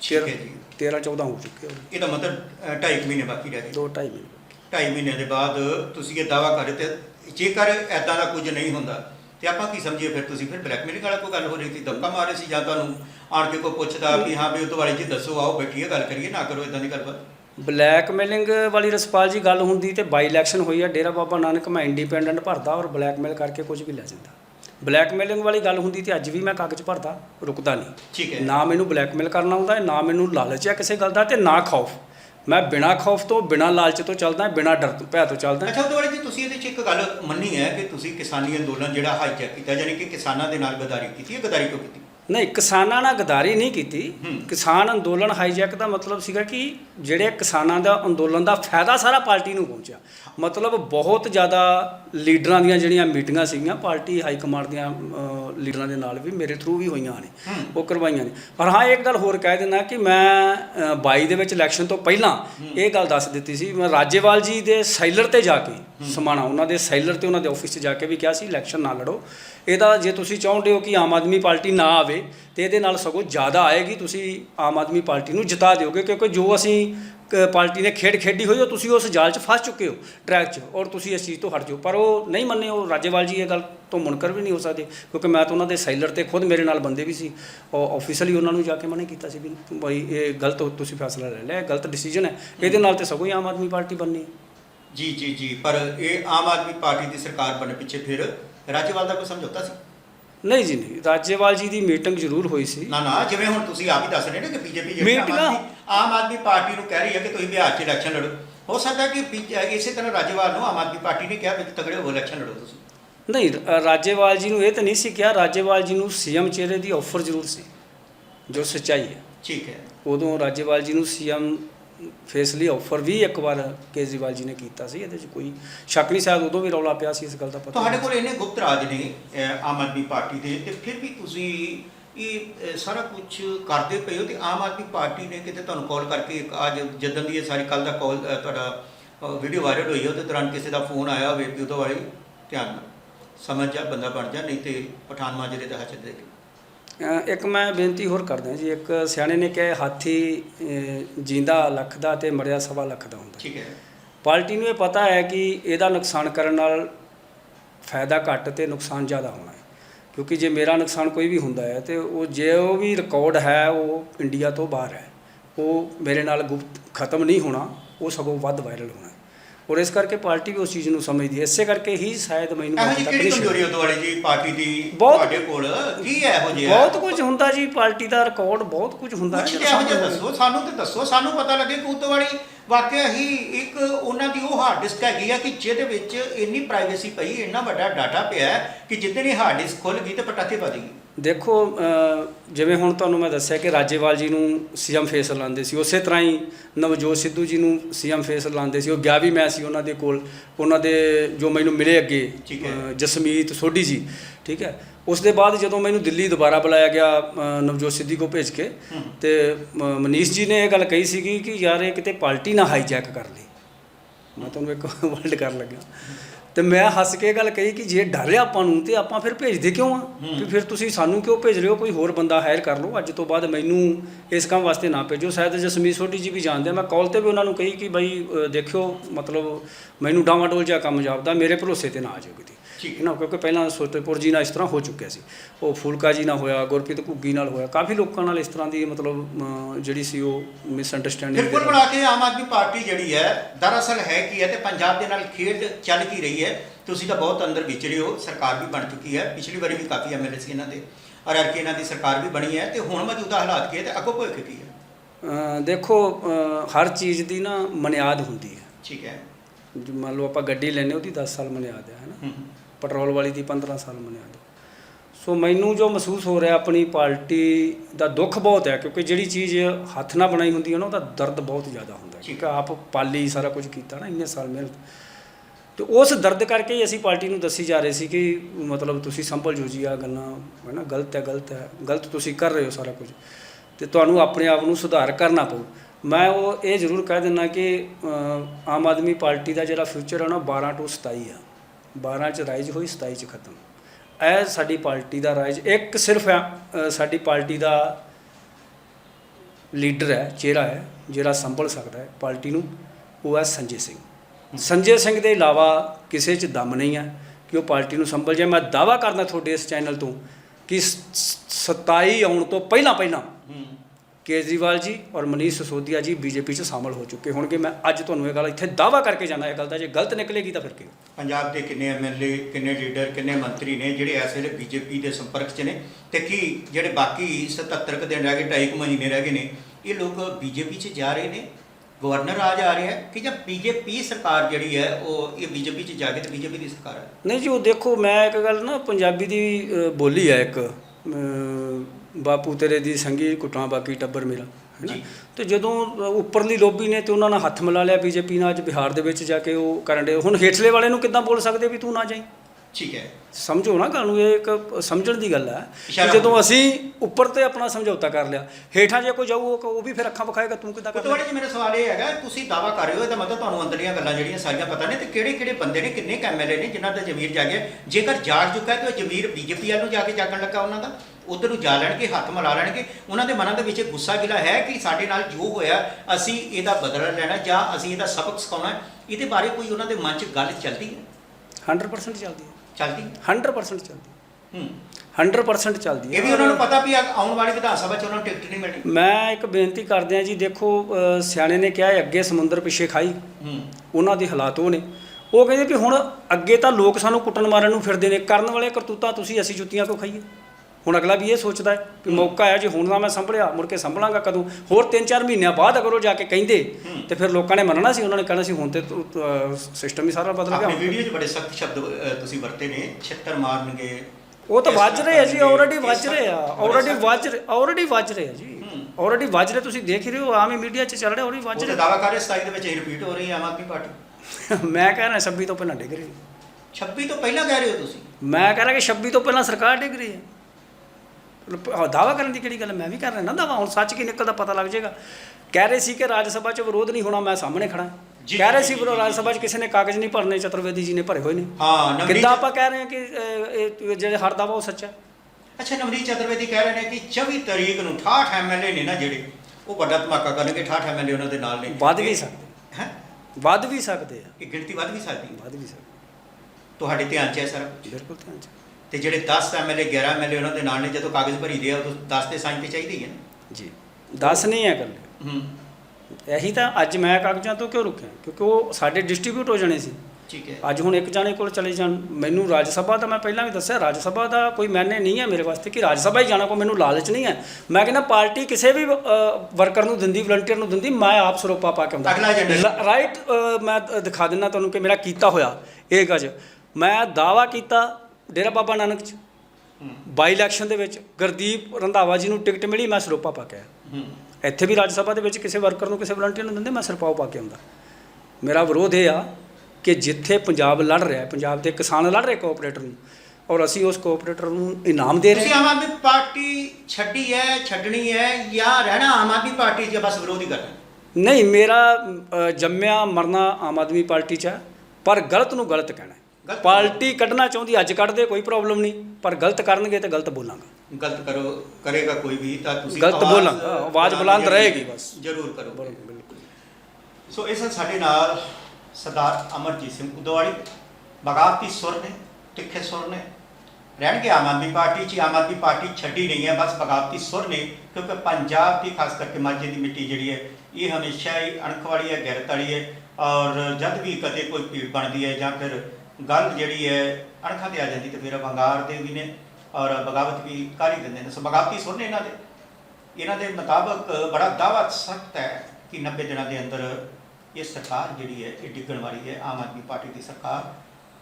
ਠੀਕ ਹੈ ਜੀ। 13 14 ਹੋ ਚੁੱਕੇ ਹੋ। ਇਹਦਾ ਮਤਲਬ ਅ, ਢਾਈ ਕੁ ਮਹੀਨੇ ਬਾਕੀ ਰਹਿ ਗਏ। ਦੋ ਢਾਈ ਮਹੀਨੇ। ਢਾਈ ਮਹੀਨੇ ਦੇ ਬਾਅਦ ਤੁਸੀਂ ਇਹ ਦਾਵਾ ਕਰ ਰਹੇ ਤੇ ਜੇਕਰ ਐਦਾਂ ਦਾ ਕੁਝ ਨਹੀਂ ਹੁੰਦਾ ਤੇ ਆਪਾਂ ਕੀ ਸਮਝੀਏ ਫਿਰ ਤੁਸੀਂ? ਫਿਰ ਬਲੈਕਮੇਲਿੰਗ ਵਾਲਾ ਕੋਈ ਗੱਲ ਹੋ ਰਹੀ ਸੀ ਧੱਕਾ ਮਾਰੇ ਸੀ ਜਾਂ ਤੁਹਾਨੂੰ ਆਣ ਕੇ ਕੋਈ ਪੁੱਛਦਾ ਵੀ ਹਾਂ ਵੀ ਉਤਵਾਲੀ ਜੀ ਦੱਸੋ ਆਓ ਬੈਠੀਏ ਗੱਲ ਕਰੀਏ ਨਾ ਕਰੋ ਇਦਾਂ ਦੀ ਗੱਲਬਾਤ? ਬਲੈਕਮੇਲਿੰਗ ਵਾਲੀ ਰਸਪਾਲ ਜੀ ਗੱਲ ਹੁੰਦੀ ਤੇ ਬਾਈ ਇਲੈਕਸ਼ਨ ਹੋਈ ਆ ਡੇਰਾ ਬਾਬਾ ਨਾਨਕ ਮੈਂ ਇੰਡੀਪੈਂਡੈਂਟ ਭਰਦਾ ਔਰ ਬਲੈਕਮੇਲ ਕਰਕੇ ਕੁਝ ਵੀ ਲੈ ਜਾਂਦਾ। ਬਲੈਕਮੇਲਿੰਗ ਵਾਲੀ ਗੱਲ ਹੁੰਦੀ ਤੇ ਅੱਜ ਵੀ ਮੈਂ ਕਾਗਜ਼ ਭਰਦਾ ਰੁਕਦਾ ਨਹੀਂ। ਠੀਕ ਹੈ। ਨਾ ਮੈਨੂੰ ਬਲੈਕਮੇਲ ਕਰਨਾ ਆਉਂਦਾ ਹੈ ਨਾ ਮੈਨੂੰ ਲਾਲਚ ਹੈ ਕਿਸੇ ਗੱਲ ਦਾ ਤੇ ਨਾ ਖੌਫ। ਮੈਂ ਬਿਨਾ ਖੌਫ ਤੋਂ ਬਿਨਾ ਲਾਲਚ ਤੋਂ ਚੱਲਦਾ ਬਿਨਾ ਡਰ ਤੋਂ ਭੈ ਤੋਂ ਚੱਲਦਾ ਅੱਛਾ ਉਤਵਾਲੀ ਜੀ ਤੁਸੀਂ ਇਹਦੇ 'ਚ ਇੱਕ ਗੱਲ ਮੰਨੀ ਹੈ ਕਿ ਤੁਸੀਂ ਕਿਸਾਨੀ ਅੰਦੋਲਨ ਜਿਹੜਾ ਹਾਈਜੈਕ ਕੀਤਾ ਯਾਨੀ ਕਿ ਕਿਸਾਨਾਂ ਦੇ ਨਾਲ ਗਦਾਰੀ ਕੀਤੀ ਹੈ ਗਦਾਰੀ ਕਿਉਂ ਕੀਤੀ? ਨਹੀਂ ਕਿਸਾਨਾਂ ਨਾਲ ਗਦਾਰੀ ਨਹੀਂ ਕੀਤੀ। ਕਿਸਾਨ ਅੰਦੋਲਨ ਹਾਈਜੈਕ ਦਾ ਮਤਲਬ ਸੀਗਾ ਕਿ ਜਿਹੜੇ ਕਿਸਾਨਾਂ ਦਾ ਅੰਦੋਲਨ ਦਾ ਫਾਇਦਾ ਸਾਰਾ ਪਾਰਟੀ ਨੂੰ ਪਹੁੰਚਿਆ। ਮਤਲਬ ਬਹੁਤ ਜ਼ਿਆਦਾ ਲੀਡਰਾਂ ਦੀਆਂ ਜਿਹੜੀਆਂ ਮੀਟਿੰਗਾਂ ਸੀਗੀਆਂ ਪਾਰਟੀ ਹਾਈ ਕਮਾਂਡ ਦੀਆਂ ਲੀਡਰਾਂ ਦੇ ਨਾਲ ਵੀ ਮੇਰੇ ਥਰੂ ਵੀ ਹੋਈਆਂ ਨੇ। ਉਹ ਕਰਵਾਈਆਂ ਨੇ। ਪਰ ਹਾਂ ਇੱਕ ਗੱਲ ਹੋਰ ਕਹਿ ਦਿੰਦਾ ਕਿ ਮੈਂ 22 ਦੇ ਵਿੱਚ ਇਲੈਕਸ਼ਨ ਤੋਂ ਪਹਿਲਾਂ ਇਹ ਗੱਲ ਦੱਸ ਦਿੱਤੀ ਸੀ। ਮੈਂ ਰਾਜੇਵਾਲ ਜੀ ਦੇ ਸੈਲਰ ਤੇ ਜਾ ਕੇ ਸਮਾਣਾ ਉਹਨਾਂ ਦੇ ਸੈਲਰ ਤੇ ਉਹਨਾਂ ਦੇ ਆਫਿਸ 'ਚ ਜਾ ਕੇ ਵੀ ਕਿਹਾ ਸੀ ਇਲੈਕਸ਼ਨ ਨਾ ਲੜੋ। ਇਹਦਾ ਜੇ ਤੁਸੀਂ ਚਾਹੁੰਦੇ ਹੋ ਕਿ ਆਮ ਆਦਮੀ ਪਾਰਟੀ ਨਾ ਆਵੇ ਤੇ ਇਹਦੇ ਨਾਲ ਸਗੋਂ ਜ਼ਿਆਦਾ ਆਏਗੀ ਤੁਸੀਂ ਆਮ ਆਦਮੀ ਪਾਰਟੀ ਨੂੰ ਜਿਤਾ ਦਿਓਗੇ ਕਿਉਂਕਿ ਜੋ ਅਸੀਂ ਪਾਰਟੀ ਨੇ ਖੇਡ ਖੇਡੀ ਹੋਈ ਉਹ ਤੁਸੀਂ ਉਸ ਜਾਲ 'ਚ ਫਸ ਚੁੱਕੇ ਹੋ ਟਰੈਕ 'ਚ ਔਰ ਤੁਸੀਂ ਇਸ ਚੀਜ਼ ਤੋਂ ਹਟ ਜਾਓ। ਪਰ ਉਹ ਨਹੀਂ ਮੰਨੇ ਉਹ ਰਾਜੇਵਾਲ ਜੀ ਇਹ ਗੱਲ ਤੋਂ ਮੁਨਕਰ ਵੀ ਨਹੀਂ ਹੋ ਸਕਦੇ ਕਿਉਂਕਿ ਮੈਂ ਤਾਂ ਉਹਨਾਂ ਦੇ ਸੈਲਰ ਤੇ ਖੁਦ ਮੇਰੇ ਨਾਲ ਬੰਦੇ ਵੀ ਸੀ ਉਹ ਆਫੀਸ਼ੀਅਲੀ ਉਹਨਾਂ ਨੂੰ ਜਾ ਕੇ ਮਨੇ ਕੀਤਾ ਸੀ ਵੀ ਭਾਈ ਇਹ ਗਲਤ ਤੁਸੀਂ ਫੈਸਲਾ ਲੈ ਲਿਆ ਗਲਤ ਡਿਸੀਜਨ ਹੈ। ਇਹਦੇ ਨਾਲ ਤੇ ਸਗੋਂ ਹੀ ਆਮ ਆਦਮੀ ਪਾਰਟੀ ਬਣਨੀ ਜੀ ਜੀ ਜੀ ਪਰ ਇਹ ਆਮ ਆਦਮੀ ਪਾਰਟੀ ਦੀ ਸਰਕਾਰ ਬਣਨ ਪਿੱਛੇ ਫਿਰ ਰਾਜੇਵਾਲ ਦਾ ਕੋਈ ਸਮਝੌਤਾ ਸੀ? ਨਹੀਂ ਜੀ ਨਹੀਂ। ਰਾਜੇਵਾਲ ਜੀ ਦੀ ਮੀਟਿੰਗ ਜ਼ਰੂਰ ਹੋਈ ਸੀ। ਨਾ ਨਾ ਜਿਵੇਂ ਹੁਣ ਤੁਸੀਂ ਆਪ ਹੀ ਦੱਸ ਰਹੇ ਨੇ ਕਿ ਬੀਜੇਪੀ ਜਿਹੜੀ ਆਮ ਮੀਟਿੰਗਾਂ- ਆਦਮੀ ਆਮ ਆਦਮੀ ਪਾਰਟੀ ਨੂੰ ਕਹਿ ਰਹੀ ਹੈ ਕਿ ਤੁਸੀਂ ਬਿਹਾਰ 'ਚ ਇਲੈਕਸ਼ਨ ਲੜੋ। ਹੋ ਸਕਦਾ ਕਿ ਬੀ- ਇਸੇ ਤਰ੍ਹਾਂ ਰਾਜੇਵਾਲ ਨੂੰ ਆਮ ਆਦਮੀ ਪਾਰਟੀ ਨੇ ਕਿਹਾ ਵੀ ਤਗੜੇ ਹੋ ਇਲੈਕਸ਼ਨ ਲੜੋ ਤੁਸੀਂ। ਨਹੀਂ ਅ, ਰਾਜੇਵਾਲ ਜੀ ਨੂੰ ਇਹ ਤਾਂ ਨਹੀਂ ਸੀ ਕਿਹਾ। ਰਾਜੇਵਾਲ ਜੀ ਨੂੰ ਸੀਐਮ ਚਿਹਰੇ ਦੀ ਆਫਰ ਜ਼ਰੂਰ ਸੀ ਜੋ ਸੱਚਾਈ ਹੈ। ਠੀਕ ਹੈ। ਉਦੋਂ ਰਾਜੇਵਾਲ ਜੀ ਨੂੰ ਸੀਐਮ ਫੇਸ ਲਈ ਆਫਰ ਵੀ ਇੱਕ ਵਾਰ ਕੇਜਰੀਵਾਲ ਜੀ ਨੇ ਕੀਤਾ ਸੀ ਇਹਦੇ 'ਚ ਕੋਈ ਸ਼ੱਕ ਨਹੀਂ ਸ਼ਾਇਦ ਉਦੋਂ ਵੀ ਰੌਲਾ ਪਿਆ ਸੀ ਇਸ ਗੱਲ ਦਾ ਪਤਾ ਤੁਹਾਡੇ। ਕੋਲ ਇੰਨੇ ਗੁਪਤ ਰਾਜ ਨੇ ਅਹ, ਆਮ ਆਦਮੀ ਪਾਰਟੀ ਦੇ ਤੇ ਫਿਰ ਵੀ ਤੁਸੀਂ ਇਹ ਅਹ, ਸਾਰਾ ਕੁਝ ਕਰਦੇ ਪਏ ਹੋ ਤੇ ਆਮ ਆਦਮੀ ਪਾਰਟੀ ਨੇ ਕਿਤੇ ਤੁਹਾਨੂੰ ਕਾਲ ਕਰਕੇ ਅੱਜ ਜਦੋਂ ਦੀ ਇਹ ਸਾਰੀ ਕੱਲ ਦਾ ਕਾਲ ਤੁਹਾਡਾ ਵੀਡੀਓ ਵਾਇਰਲ ਹੋਈ ਹੈ ਉਹਦੇ ਦੌਰਾਨ ਕਿਸੇ ਦਾ ਫੋਨ ਆਇਆ ਹੋਵੇ ਵੀ ਉਹਦਾ ਵਾਲੀ ਧਿਆਨ ਨਾਲ ਸਮਝ ਜਾ ਬੰਦਾ ਬਣ ਜਾ ਨਹੀਂ ਤੇ ਪਠਾਨ ਮਾਜਰੇ ਦਾ ਹੱਥ ਦੇ ਇੱਕ ਮੈਂ ਬੇਨਤੀ ਹੋਰ ਕਰਦਾ ਜੀ ਇੱਕ ਸਿਆਣੇ ਨੇ ਕਿਹਾ ਹਾਥੀ ਜਿੰਦਾ ਲੱਖ ਦਾ ਤੇ ਮਰਿਆ ਸਵਾ ਲੱਖ ਦਾ ਹੁੰਦਾ। ਠੀਕ ਹੈ। ਪਾਰਟੀ ਨੂੰ ਇਹ ਪਤਾ ਹੈ ਕਿ ਇਹਦਾ ਨੁਕਸਾਨ ਕਰਨ ਨਾਲ ਫਾਇਦਾ ਘੱਟ ਤੇ ਨੁਕਸਾਨ ਜ਼ਿਆਦਾ ਹੋਣਾ ਹੈ। ਕਿਉਂਕਿ ਜੇ ਮੇਰਾ ਨੁਕਸਾਨ ਕੋਈ ਵੀ ਹੁੰਦਾ ਹੈ ਤੇ ਉਹ ਜੇ ਉਹ ਵੀ ਰਿਕਾਰਡ ਹੈ ਉਹ ਇੰਡੀਆ ਤੋਂ ਬਾਹਰ ਹੈ ਉਹ ਮੇਰੇ ਨਾਲ ਗੁਪਤ ਖਤਮ ਨਹੀਂ ਹੋਣਾ ਉਹ ਸਗੋਂ ਵੱਧ ਵਾਇਰਲ ਹੋਣਾ ਔਰ ਇਸ ਕਰਕੇ ਪਾਰਟੀ ਵੀ ਉਸ ਚੀਜ਼ ਨੂੰ ਸਮਝਦੀ ਹੈ। ਇਸੇ ਕਰਕੇ ਹੀ ਸ਼ਾਇਦ ਮੈਨੂੰ ਇਹੋ ਤੱਕ ਕਿਹੜੀ ਕਮਜ਼ੋਰੀ ਉਹ ਵਾਲੀ ਜੀ ਪਾਰਟੀ ਦੀ? ਬਹੁਤ- ਤੁਹਾਡੇ ਕੋਲ ਕੀ ਹੈ ਇਹੋ ਜਿਹਾ? ਬਹੁਤ ਕੁਝ ਹੁੰਦਾ ਜੀ ਪਾਰਟੀ ਦਾ ਰਿਕਾਰਡ ਬਹੁਤ ਕੁਝ ਹੁੰਦਾ ਕੁਝ ਇਹੋ ਜਿਹਾ ਦੱਸੋ ਸਾਨੂੰ ਤੇ ਦੱਸੋ ਸਾਨੂੰ ਪਤਾ ਲੱਗੇ ਕਿ ਉਤਵਾੜੀ ਵਾਕਿਆ ਹੀ ਇੱਕ ਉਹਨਾਂ ਦੀ ਉਹ ਹਾਰਡ ਡਿਸਕ ਹੈਗੀ ਆ ਕਿ ਜਿਹਦੇ ਵਿੱਚ ਇੰਨੀ ਪ੍ਰਾਈਵੇਸੀ ਪਈ ਇੰਨਾ ਵੱਡਾ ਡਾਟਾ ਪਿਆ ਹੈ ਕਿ ਜਿੱਦਣ ਹੀ ਹਾਰਡ ਡਿਸਕ ਖੁੱਲ ਗਈ ਤੇ ਪਟਾਕੇ ਵੱਜ ਗਈ ਦੇਖੋ ਜਿਵੇਂ ਹੁਣ ਤੁਹਾਨੂੰ ਮੈਂ ਦੱਸਿਆ ਕਿ ਰਾਜੇਵਾਲ ਜੀ ਨੂੰ ਸੀਐਮ ਫੇਸ ਲਾਉਂਦੇ ਸੀ ਉਸੇ ਤਰ੍ਹਾਂ ਹੀ ਨਵਜੋਤ ਸਿੱਧੂ ਜੀ ਨੂੰ ਸੀਐਮ ਫੇਸ ਲਾਉਂਦੇ ਸੀ ਉਹ ਗਿਆ ਵੀ ਮੈਂ ਸੀ ਉਹਨਾਂ ਦੇ ਕੋਲ ਉਹਨਾਂ ਦੇ ਜੋ ਮੈਨੂੰ ਮਿਲੇ ਅੱਗੇ ਜਸਮੀਤ ਸੋਢੀ ਜੀ ਠੀਕ ਹੈ। ਉਸ ਦੇ ਬਾਅਦ ਜਦੋਂ ਮੈਨੂੰ ਦਿੱਲੀ ਦੁਬਾਰਾ ਬੁਲਾਇਆ ਗਿਆ ਨਵਜੋਤ ਸਿੱਧੂ ਕੋ ਭੇਜ ਕੇ। ਤੇ ਮਨੀਸ਼ ਜੀ ਨੇ ਇਹ ਗੱਲ ਕਹੀ ਸੀਗੀ ਕਿ ਯਾਰ ਇਹ ਕਿਤੇ ਪਾਰਟੀ ਨਾ ਹਾਈਜੈਕ ਕਰ ਲਈ ਮੈਂ ਤੁਹਾਨੂੰ ਇੱਕ ਵਰਡ ਕਰਨ ਲੱਗਾ ਤੇ ਮੈਂ ਹੱਸ ਕੇ ਗੱਲ ਕਹੀ ਕਿ ਜੇ ਡਰ ਆ ਆਪਾਂ ਨੂੰ ਤੇ ਆਪਾਂ ਫਿਰ ਭੇਜਦੇ ਕਿਉਂ ਆ। ਕਿ ਫਿਰ ਤੁਸੀਂ ਸਾਨੂੰ ਕਿਉਂ ਭੇਜ ਰਹੇ ਹੋ? ਕੋਈ ਹੋਰ ਬੰਦਾ ਹਾਇਰ ਕਰ ਲਓ। ਅੱਜ ਤੋਂ ਬਾਅਦ ਮੈਨੂੰ ਇਸ ਕੰਮ ਵਾਸਤੇ ਨਾ ਭੇਜੋ। ਸ਼ਾਇਦ ਜਸਮੀਤ ਸੋਢੀ ਜੀ ਵੀ ਜਾਣਦੇ ਮੈਂ ਕਾਲ ਤੇ ਵੀ ਉਹਨਾਂ ਨੂੰ ਕਹੀ ਕਿ ਬਈ ਦੇਖਿਓ ਮਤਲਬ ਮੈਨੂੰ ਡਾਵਾਡੋਲ ਜਿਹਾ ਕੰਮ ਜਾਪਦਾ। ਮੇਰੇ ਭਰੋਸੇ ਤੇ ਨਾ ਆ ਜਾਓ ਕਿਤੇ। ਹੈ। ਨਾ ਕਿਉਂਕਿ ਪਹਿਲਾਂ ਸੋਤੇਪੁਰ ਜੀ ਨਾਲ ਇਸ ਤਰ੍ਹਾਂ ਹੋ ਚੁੱਕਿਆ ਸੀ। ਉਹ ਫੂਲਕਾ ਜੀ ਨਾਲ ਹੋਇਆ ਗੁਰਪ੍ਰੀਤ ਘੁੱਗੀ ਨਾਲ ਹੋਇਆ ਕਾਫੀ ਲੋਕਾਂ ਨਾਲ ਇਸ ਤਰ੍ਹਾਂ ਦੀ ਮਤਲਬ ਜਿਹੜੀ ਸੀ ਉਹ ਮਿਸਅੰਡਰਸਟੈਂਡਿੰਗ ਬਿਲਕੁਲ ਬਣਾ ਕੇ ਆਮ ਆਦਮੀ ਪਾਰਟੀ ਜਿਹੜੀ ਹੈ ਦਰਅਸਲ ਹੈ ਕੀ ਹੈ ਤੇ ਪੰਜਾਬ ਦੇ ਨਾਲ ਖੇਡ ਚੱਲ ਕੀ ਰਹੀ ਹੈ ਤੁਸੀਂ ਤਾਂ ਬਹੁਤ ਅੰਦਰ ਵਿਚਰੇ ਹੋ ਸਰਕਾਰ ਵੀ ਬਣ ਚੁੱਕੀ ਹੈ। ਪਿਛਲੀ ਵਾਰੀ ਵੀ ਕਾਫੀ ਐਮਐਲਏ ਸੀ ਇਹਨਾਂ ਦੇ ਔਰ ਅਰਕੇ ਇਹਨਾਂ ਦੀ ਸਰਕਾਰ ਵੀ ਬਣੀ ਹੈ ਤੇ ਹੁਣ ਮੌਜੂਦਾ ਹਾਲਾਤ ਕੀ ਹੈ ਤੇ ਅੱਗੋਂ ਭਵਿੱਖ ਕੀ ਹੈ? ਦੇਖੋ ਹਰ ਚੀਜ਼ ਦੀ ਨਾ ਮਨਿਆਦ ਹੁੰਦੀ ਹੈ। ਠੀਕ ਹੈ। ਜੇ ਮੰਨ ਲਓ ਆਪਾਂ ਗੱਡੀ ਲੈਨੇ ਉਹਦੀ 10 ਸਾਲ ਮਨਿਆਦ ਹੈ ਹੈ ਨਾ? ਹੂੰ। ਪੈਟਰੋਲ ਵਾਲੀ ਦੀ 15 ਸਾਲ ਮਨਿਆਦ ਹੈ ਸੋ ਮੈਨੂੰ ਜੋ ਮਹਿਸੂਸ ਹੋ ਰਿਹਾ ਆਪਣੀ ਪਾਰਟੀ ਦਾ ਦੁੱਖ ਬਹੁਤ ਹੈ, ਕਿਉਂਕਿ ਜਿਹੜੀ ਚੀਜ਼ ਹੱਥ ਨਾਲ ਬਣਾਈ ਹੁੰਦੀ ਹੈ ਨਾ, ਉਹਦਾ ਦਰਦ ਬਹੁਤ ਜ਼ਿਆਦਾ ਹੁੰਦਾ ਹੈ। ਕਿਉਂਕਿ ਆਪ ਪਾਲੀ ਸਾਰਾ ਕੁਝ ਕੀਤਾ ਨਾ, ਇੰਨੇ ਸਾਲ ਮਿਹਨਤ। ਤੇ ਉਸ ਦਰਦ ਕਰਕੇ ਹੀ ਅਸੀਂ ਪਾਰਟੀ ਨੂੰ ਦੱਸੀ ਜਾ ਰਹੇ ਸੀ ਕਿ ਮਤਲਬ ਤੁਸੀਂ ਸੰਭਲ ਜੋ ਜੀ ਆ ਗੱਲਾਂ ਹੈ ਨਾ ਗਲਤ ਹੈ ਗਲਤ ਹੈ, ਗਲਤ ਤੁਸੀਂ ਕਰ ਰਹੇ ਹੋ ਸਾਰਾ ਕੁਝ। ਤੇ ਤੁਹਾਨੂੰ ਆਪਣੇ ਆਪ ਨੂੰ ਸੁਧਾਰ ਕਰਨਾ ਪਊ। ਮੈਂ ਉਹ ਇਹ ਜ਼ਰੂਰ ਕਹਿ ਦਿੰਦਾ ਕਿ ਆਮ ਆਦਮੀ ਪਾਰਟੀ ਦਾ ਜਿਹੜਾ ਫਿਊਚਰ ਹੈ ਨਾ 12 ਤੋਂ 27 ਆ 12 ਚ ਰਾਈਜ਼ ਹੋਈ 27 ਚ ਖਤਮ। ਇਹ ਸਾਡੀ ਪਾਰਟੀ ਦਾ ਰਾਈਜ਼, ਇੱਕ ਸਿਰਫ ਸਾਡੀ ਪਾਰਟੀ ਦਾ ਲੀਡਰ ਹੈ, ਚਿਹਰਾ ਹੈ, ਜਿਹੜਾ ਸੰਭਲ ਸਕਦਾ ਹੈ ਪਾਰਟੀ ਨੂੰ, ਉਹ ਹੈ ਸੰਜੇ ਸਿੰਘ। ਸੰਜੇ ਸਿੰਘ ਦੇ ਇਲਾਵਾ ਕਿਸੇ 'ਚ ਦਮ ਨਹੀਂ ਹੈ ਕਿ ਉਹ ਪਾਰਟੀ ਨੂੰ ਸੰਭਲ ਜਾਏ। ਮੈਂ ਦਾਵਾ ਕਰਦਾ ਤੁਹਾਡੇ ਇਸ ਚੈਨਲ ਤੋਂ ਕਿ ਸ- 27 ਆਉਣ ਤੋਂ ਪਹਿਲਾਂ ਪਹਿਲਾਂ ਕੇਜਰੀਵਾਲ ਜੀ ਔਰ ਮਨੀਸ਼ ਸਿਸੋਦੀਆ ਜੀ ਬੀਜੇਪੀ 'ਚ ਸ਼ਾਮਲ ਹੋ ਚੁੱਕੇ ਹੋਣਗੇ। ਮੈਂ ਅੱਜ ਤੁਹਾਨੂੰ ਇਹ ਗੱਲ ਇੱਥੇ ਦਾਵਾ ਕਰਕੇ ਜਾਣਾ ਇਹ ਗੱਲ ਦਾ। ਜੇ ਗਲਤ ਨਿਕਲੇਗੀ ਤਾਂ ਫਿਰ ਕੀ ਪੰਜਾਬ ਦੇ ਕਿੰਨੇ ਐਮਐਲਏ ਕਿੰਨੇ ਲੀਡਰ ਕਿੰਨੇ ਮੰਤਰੀ ਨੇ ਜਿਹੜੇ ਇਸ ਵੇਲੇ ਬੀਜੇਪੀ ਦੇ ਸੰਪਰਕ 'ਚ ਨੇ ਤੇ ਕੀ ਜਿਹੜੇ ਬਾਕੀ 77 ਕੁ ਦਿਨ ਰਹਿ ਗਏ ਢਾਈ ਕੁ ਮਹੀਨੇ ਰਹਿ ਗਏ ਨੇ ਇਹ ਲੋਕ ਬੀਜੇਪੀ 'ਚ ਜਾ ਰਹੇ ਨੇ? ਗਵਰਨਰ ਆ ਜਾ ਰਿਹਾ ਹੈ ਕਿ ਜਾਂ ਬੀਜੇਪੀ ਸਰਕਾਰ ਜਿਹੜੀ ਹੈ ਉਹ ਇਹ ਬੀਜੇਪੀ 'ਚ ਜਾ ਕੇ ਤੇ ਬੀਜੇਪੀ ਦੀ ਸਰਕਾਰ ਹੈ ਨਹੀਂ ਜੀ ਉਹ ਦੇਖੋ ਮੈਂ ਇੱਕ ਗੱਲ ਨਾ ਪੰਜਾਬੀ ਦੀ ਬੋਲੀ ਹੈ ਇੱਕ। ਬਾਪੂ ਤੇਰੇ ਦੀ ਸੰਗੀ ਕੁੱਟਾਂ ਬਾਕੀ ਟੱਬਰ ਮੇਰਾ ਹੈ ਨਾ? ਜੀ। ਤੇ ਜਦੋਂ ਉੱਪਰਲੀ ਲੋਬੀ ਨੇ ਤੇ ਉਹਨਾਂ ਨਾਲ ਹੱਥ ਮਿਲਾ ਲਿਆ ਬੀਜੇਪੀ ਨਾਲ ਅੱਜ ਬਿਹਾਰ ਦੇ ਵਿੱਚ ਜਾ ਕੇ ਉਹ ਕਰਨ ਦੇ ਹੁਣ ਹੇਠਲੇ ਵਾਲੇ ਨੂੰ ਕਿੱਦਾਂ ਬੋਲ ਸਕਦੇ ਵੀ ਤੂੰ ਨਾ ਜਾਈਂ? ਠੀਕ ਹੈ। ਸਮਝੋ ਨਾ ਗੱਲ ਨੂੰ ਇਹ ਇੱਕ ਸਮਝਣ ਦੀ ਗੱਲ ਹੈ ਜਦੋਂ ਅਸੀਂ ਉੱਪਰ ਤੇ ਆਪਣਾ ਸਮਝੌਤਾ ਕਰ ਲਿਆ ਹੇਠਾਂ ਜੇ ਕੋਈ ਜਾਊ ਉਹ ਵੀ ਫਿਰ ਅੱਖਾਂ ਵਿਖਾਏਗਾ ਤੂੰ ਕਿੱਦਾਂ ਕਰ ਤੁਹਾਡੇ ਜੀ ਮੇਰਾ ਸਵਾਲ ਇਹ ਹੈਗਾ ਤੁਸੀਂ ਦਾਵਾ ਕਰ ਰਹੇ ਹੋ ਇਹਦਾ ਮਤਲਬ ਤੁਹਾਨੂੰ ਅੰਦਰਲੀਆਂ ਗੱਲਾਂ ਜਿਹੜੀਆਂ ਸਾਰੀਆਂ ਪਤਾ ਨੇ ਤੇ ਕਿਹੜੇ ਕਿਹੜੇ ਬੰਦੇ ਨੇ ਕਿੰਨੇ ਐਮਐਲਏ ਨੇ ਜਿਨ੍ਹਾਂ ਦਾ ਜ਼ਮੀਰ ਜਾਗਿਆ ਜੇਕਰ ਜਾਗ ਚੁੱਕਾ ਹੈ ਤਾਂ ਜ਼ਮੀਰ ਬੀਜੇਪੀ ਵੱਲ ਨੂੰ ਜਾ ਕੇ ਜਾਗਣ ਲੱਗਾ ਉਹਨਾਂ ਦਾ? ਉਧਰ ਨੂੰ ਜਾ ਲੈਣਗੇ ਹੱਥ ਮਿਲਾ ਲੈਣਗੇ। ਉਹਨਾਂ ਦੇ ਮਨਾਂ ਦੇ ਵਿੱਚ ਗੁੱਸਾ ਗਿਲਾ ਹੈ ਕਿ ਸਾਡੇ ਨਾਲ ਜੋ ਹੋਇਆ ਅਸੀਂ ਇਹਦਾ ਬਦਲਾ ਲੈਣਾ ਜਾਂ ਅਸੀਂ ਇਹਦਾ ਸਬਕ ਸਿਖਾਉਣਾ। ਹੈ। ਇਹਦੇ ਬਾਰੇ ਕੋਈ ਉਹਨਾਂ ਦੇ ਮਨ 'ਚ ਗੱਲ ਚੱਲਦੀ ਹੈ? 100% ਚੱਲਦੀ ਹੈ। ਚੱਲਦੀ 100% ਚੱਲਦੀ ਹੈ। ਹੂੰ। 100% ਚੱਲਦੀ ਹੈ। ਇਹ ਵੀ ਉਹਨਾਂ ਨੂੰ ਪਤਾ ਵੀ ਆ- ਆਉਣ ਵਾਲੀ ਵਿਧਾਨ ਸਭਾ 'ਚ ਉਹਨਾਂ ਨੂੰ ਟਿਕਟ ਨਹੀਂ ਮਿਲਣੀ। ਮੈਂ ਇੱਕ ਬੇਨਤੀ ਕਰਦਿਆਂ ਜੀ ਦੇਖੋ ਸਿਆਣੇ ਨੇ ਕਿਹਾ ਹੈ, ਅੱਗੇ ਸਮੁੰਦਰ ਪਿੱਛੇ ਖਾਈ। ਹੂੰ। ਉਹਨਾਂ ਦੇ ਹਾਲਾਤ ਉਹ ਨੇ। ਉਹ ਕਹਿੰਦੇ ਵੀ ਹੁਣ ਅੱਗੇ ਤਾਂ ਲੋਕ ਸਾਨੂੰ ਕੁੱਟਣ ਮਾਰਨ ਨੂੰ ਫਿਰਦੇ ਨੇ। ਕਰਨ ਵਾਲੇ ਕਰਤੂਤਾਂ ਤੁਸੀਂ ਅਸੀਂ ਜੁੱਤੀਆਂ ਕਿਉਂ ਖਾਈਏ? ਹੁਣ ਅਗਲਾ ਵੀ ਇਹ ਸੋਚਦਾ ਹੈ ਕਿ ਮੌਕਾ ਹੈ ਜੇ ਹੁਣ ਨਾ ਮੈਂ ਸੰਭਲਿਆ ਮੁੜ ਕੇ ਸੰਭਲਾਂਗਾ ਕਦੋਂ? ਹੋਰ 3-4 ਮਹੀਨਿਆਂ ਬਾਅਦ ਅਗਰ ਉਹ ਜਾ ਕੇ ਕਹਿੰਦੇ ਤੇ ਫਿਰ ਲੋਕਾਂ ਨੇ ਮੰਨਣਾ ਸੀ ਉਹਨਾਂ ਨੇ ਕਹਿਣਾ ਸੀ ਹੁਣ ਤੇ ਸਿਸਟਮ ਹੀ ਸਾਰਾ ਬਦਲ ਗਿਆ। ਆਪਣੀ ਵੀਡੀਓ 'ਚ ਬੜੇ ਸਖਤ ਸ਼ਬਦ ਤੁਸੀਂ ਵਰਤੇ ਨੇ ਛਿੱਤਰ ਮਾਰਨਗੇ। ਉਹ ਤਾਂ ਵੱਜ ਰਹੇ ਆ ਜੀ ਆਲਰੇਡੀ ਵੱਜ ਰਹੇ ਆ ਆਲਰੇਡੀ ਵੱਜ ਆਲਰੇਡੀ ਵੱਜ ਰਹੇ ਆ ਜੀ। ਆਲਰੇਡੀ ਵੱਜ ਰਹੇ ਤੁਸੀਂ ਦੇਖ ਰਹੇ ਹੋ ਆਮ ਹੀ ਮੀਡੀਆ 'ਚ ਚੱਲ ਰਿਹਾ ਆਲਰੇਡੀ ਵੱਜ ਉਹ ਰਹੇ। ਦਾਵਾ ਕਰ ਰਹੇ 27 ਦੇ ਵਿੱਚ ਇਹ ਰਿਪੀਟ ਹੋ ਰਹੀ ਹੈ ਆਮ ਆਦਮੀ ਪਾਰਟੀ। ਮੈਂ ਕਹਿ ਰਿਹਾ 26 ਤੋਂ ਪਹਿਲਾਂ ਡਿੱਗ ਰਹੀ। ਹੈ 26 ਤੋਂ ਪਹਿਲਾਂ ਕਹਿ ਰਹੇ ਹੋ ਤੁਸੀਂ? ਮੈਂ ਕਹਿ ਰਿਹਾ ਕਿ 26 ਤੋਂ ਪਹਿਲਾਂ ਸਰਕਾਰ ਡਿੱਗ ਰਹੀ ਹੈ। ਦਾਵਾ ਕਰਨ ਦੀ ਕਿਹੜੀ ਗੱਲ? ਮੈਂ ਵੀ ਕਰ ਰਿਹਾ ਨਾ ਦਾਵਾ ਹੁਣ ਸੱਚ ਕੀ ਨਿਕਲਦਾ ਪਤਾ ਲੱਗ ਜਾਏਗਾ। ਕਹਿ ਰਹੇ ਸੀ ਕਿ ਰਾਜ ਸਭਾ 'ਚ ਵਿਰੋਧ ਨਹੀਂ ਹੋਣਾ ਮੈਂ ਸਾਹਮਣੇ ਖੜਾ ਕਹਿ ਰਹੇ ਸੀ ਜੀ, ਰਾਜ। ਸਭਾ 'ਚ ਕਿਸੇ ਨੇ ਕਾਗਜ਼ ਨਹੀਂ ਭਰਨੇ ਚਤੁਰਵੇਦੀ ਜੀ ਨੇ ਭਰੇ ਹੋਏ ਨੇ। ਹਾਂ ਕਿੱਦਾਂ ਆਪਾਂ ਕਹਿ ਰਹੇ ਹਾਂ ਕਿ ਇਹ ਜਿਹੜੇ ਹਰ ਦਾਵਾ ਉਹ ਸੱਚਾ ਹੈ? ਅੱਛਾ ਨਵਨੀਤ ਚਤੁਰਵੇਦੀ ਕਹਿ ਰਹੇ ਨੇ ਕਿ 24 ਤਰੀਕ ਨੂੰ 68 ਐਮਐਲਏ ਨੇ ਨਾ ਜਿਹੜੇ ਉਹ ਵੱਡਾ ਧਮਾਕਾ ਕਰਨਗੇ 68 ਐਮਐਲਏ ਉਹਨਾਂ ਦੇ ਨਾਲ ਨੇ। ਵੱਧ ਵੀ ਸਕਦੇ। ਹੈ? ਵੱਧ ਵੀ ਸਕਦੇ ਆ। ਇਹ ਗਿਣਤੀ ਵੱਧ ਵੀ ਸਕਦੀ ਹੈ। ਵੱਧ ਵੀ ਸਕਦੇ। ਤੁਹਾਡੇ ਧਿਆਨ 'ਚ ਹੈ ਸਰ? ਬਿਲਕੁਲ ਧਿਆਨ ਚ। ਤੇ ਜਿਹੜੇ 10 ਐਮਐਲਏ 11 ਐਮਐਲਏ ਉਹਨਾਂ ਦੇ ਨਾਲ ਨੇ ਜਦੋਂ ਕਾਗਜ਼ ਭਰੀ ਦੇ ਆ ਉਦੋਂ 10 ਦੇ ਸਾਈਨ ਤੇ ਚਾਹੀਦੇ ਹੀ ਜੀ ਦੱਸ ਨਹੀਂ ਹੈ ਗੱਲ ਹੂੰ। ਇਹੀ ਤਾਂ ਅੱਜ ਮੈਂ ਕਾਗਜ਼ਾਂ ਤੋਂ ਕਿਉਂ ਰੁਕਿਆ? ਕਿਉਂਕਿ ਉਹ ਸਾਡੇ ਡਿਸਟ੍ਰੀਬਿਊਟ ਹੋ ਜਾਣੇ ਸੀ। ਠੀਕ ਹੈ। ਅੱਜ ਹੁਣ ਇੱਕ ਜਾਣੇ ਕੋਲ ਚਲੇ ਜਾਣ। ਮੈਨੂੰ ਰਾਜ ਸਭਾ ਦਾ ਮੈਂ ਪਹਿਲਾਂ ਵੀ ਦੱਸਿਆ ਰਾਜ ਸਭਾ ਦਾ ਕੋਈ ਮੈਨੇ ਨਹੀਂ ਹੈ ਮੇਰੇ ਵਾਸਤੇ ਕਿ ਰਾਜ ਸਭਾ ਹੀ ਜਾਣਾ ਕੋਈ ਮੈਨੂੰ ਲਾਲਚ ਨਹੀਂ ਹੈ ਮੈਂ ਕਹਿੰਦਾ ਪਾਰਟੀ ਕਿਸੇ ਵੀ ਵਰਕਰ ਨੂੰ ਦਿੰਦੀ ਵਲੰਟੀਅਰ ਨੂੰ ਦਿੰਦੀ ਮੈਂ ਆਪ ਸਰੋਪਾ ਪਾ ਕੇ ਆਉਂਦਾ। ਰਾਈਟ ਮੈਂ ਦਿਖਾ ਦਿੰਦਾ ਤੁਹਾਨੂੰ ਕਿ ਮੇਰਾ ਕੀਤਾ ਹੋਇਆ ਇਹ ਗੱਜ। ਮੈਂ ਦਾਵਾ ਕੀਤਾ ਡੇਰਾ ਬਾਬਾ ਨਾਨਕ ਚ। ਬਾਈ ਇਲੈਕਸ਼ਨ ਦੇ ਵਿੱਚ ਗੁਰਦੀਪ ਰੰਧਾਵਾ ਜੀ ਨੂੰ ਟਿਕਟ ਮਿਲੀ ਮੈਂ ਸਰੋਪਾ ਪਾ ਕੇ ਆਇਆ। ਇੱਥੇ ਵੀ ਰਾਜ ਸਭਾ ਦੇ ਵਿੱਚ ਕਿਸੇ ਵਰਕਰ ਨੂੰ ਕਿਸੇ ਵਲੰਟੀਅਰ ਨੂੰ ਦਿੰਦੇ ਮੈਂ ਸਰਪਾਉ ਪਾ ਕੇ ਆਉਂਦਾ। ਮੇਰਾ ਵਿਰੋਧ ਇਹ ਆ ਕਿ ਜਿੱਥੇ ਪੰਜਾਬ ਲੜ ਰਿਹਾ ਪੰਜਾਬ ਦੇ ਕਿਸਾਨ ਲੜ ਰਹੇ ਕੋਆਪਰੇਟਰ ਨੂੰ ਔਰ ਅਸੀਂ ਉਸ ਕੋਆਪਰੇਟਰ ਨੂੰ ਇਨਾਮ ਦੇ ਰਹੇ ਹਾਂ ਆਮ ਆਦਮੀ ਪਾਰਟੀ ਛੱਡੀ ਹੈ ਛੱਡਣੀ ਹੈ ਜਾਂ ਰਹਿਣਾ ਆਮ ਆਦਮੀ ਪਾਰਟੀ 'ਚ ਬਸ ਵਿਰੋਧ ਹੀ? ਕਰਨਾ ਨਹੀਂ ਮੇਰਾ ਜੰਮਿਆ ਮਰਨਾ ਆਮ ਆਦਮੀ ਪਾਰਟੀ 'ਚ ਹੈ ਪਰ ਗਲਤ ਨੂੰ ਗਲਤ ਕਹਿਣਾ ਗਲਤ- ਪਾਰਟੀ ਕੱਢਣਾ ਚਾਹੁੰਦੀ ਅੱਜ ਕੱਢ ਦੇ ਕੋਈ ਪ੍ਰੋਬਲਮ ਨਹੀਂ। ਪਰ ਗਲਤ ਕਰਨਗੇ ਤੇ ਗਲਤ ਬੋਲਾਂਗਾ। ਗਲਤ ਕਰੋ ਕਰੇਗਾ ਕੋਈ ਵੀ ਤਾਂ ਤੁਸੀਂ ਗਲਤ ਬੋਲਾਂਗਾ, ਆਵਾਜ਼ ਬੁਲੰਦ ਰਹੇਗੀ ਬਸ। ਜ਼ਰੂਰ ਕਰੋ। ਬਿਲਕੁਲ। ਸੋ ਇਸ ਨਾਲ ਸਾਡੇ ਨਾਲ ਸਰਦਾਰ ਅਮਰਜੀਤ ਸਿੰਘ ਉਦੋਵਾਲੀ ਬਗਾਵਤੀ ਸੁਰ ਨੇ ਤਿੱਖੇ ਸੁਰ ਨੇ। ਰਹਿਣਗੇ ਆਮ ਆਦਮੀ ਪਾਰਟੀ 'ਚ ਆਮ ਆਦਮੀ ਪਾਰਟੀ ਛੱਡੀ ਨਹੀਂ ਹੈ ਬਸ ਬਗਾਵਤੀ ਸੁਰ ਨੇ ਕਿਉਂਕਿ ਪੰਜਾਬ ਦੀ ਖਾਸ ਕਰਕੇ ਮਾਝੇ ਦੀ ਮਿੱਟੀ ਜਿਹੜੀ ਹੈ ਇਹ ਹਮੇਸ਼ਾ ਹੀ ਅਣਖ ਵਾਲੀ ਹੈ ਗੈਰਤ ਵਾਲੀ ਹੈ। ਔਰ ਜਦ ਵੀ ਕਦੇ ਕੋਈ ਭੀੜ ਬਣਦੀ ਹੈ ਜਾਂ ਫਿਰ ਗੰਧ ਜਿਹੜੀ ਹੈ, ਅਣਖਾਂ ਤੇ ਆ ਜਾਂਦੀ ਤੇ ਫਿਰ ਵੰਗਾਰ ਦੇ ਵੀ ਨੇ ਔਰ ਬਗਾਵਤ ਵੀ ਕਰ ਹੀ ਦਿੰਦੇ ਨੇ। ਸੋ ਬਗਾਵਤੀ ਸੁਰ ਇਹਨਾਂ ਦੇ। ਇਹਨਾਂ ਦੇ ਮੁਤਾਬਕ ਬੜਾ ਦਾਅਵਾ ਸਖਤ ਹੈ ਕਿ 90 ਦਿਨਾਂ ਦੇ ਅੰਦਰ ਇਹ ਸਰਕਾਰ ਜਿਹੜੀ ਹੈ, ਇਹ ਡਿੱਗਣ ਵਾਲੀ ਹੈ, ਆਮ ਆਦਮੀ ਪਾਰਟੀ ਦੀ ਸਰਕਾਰ।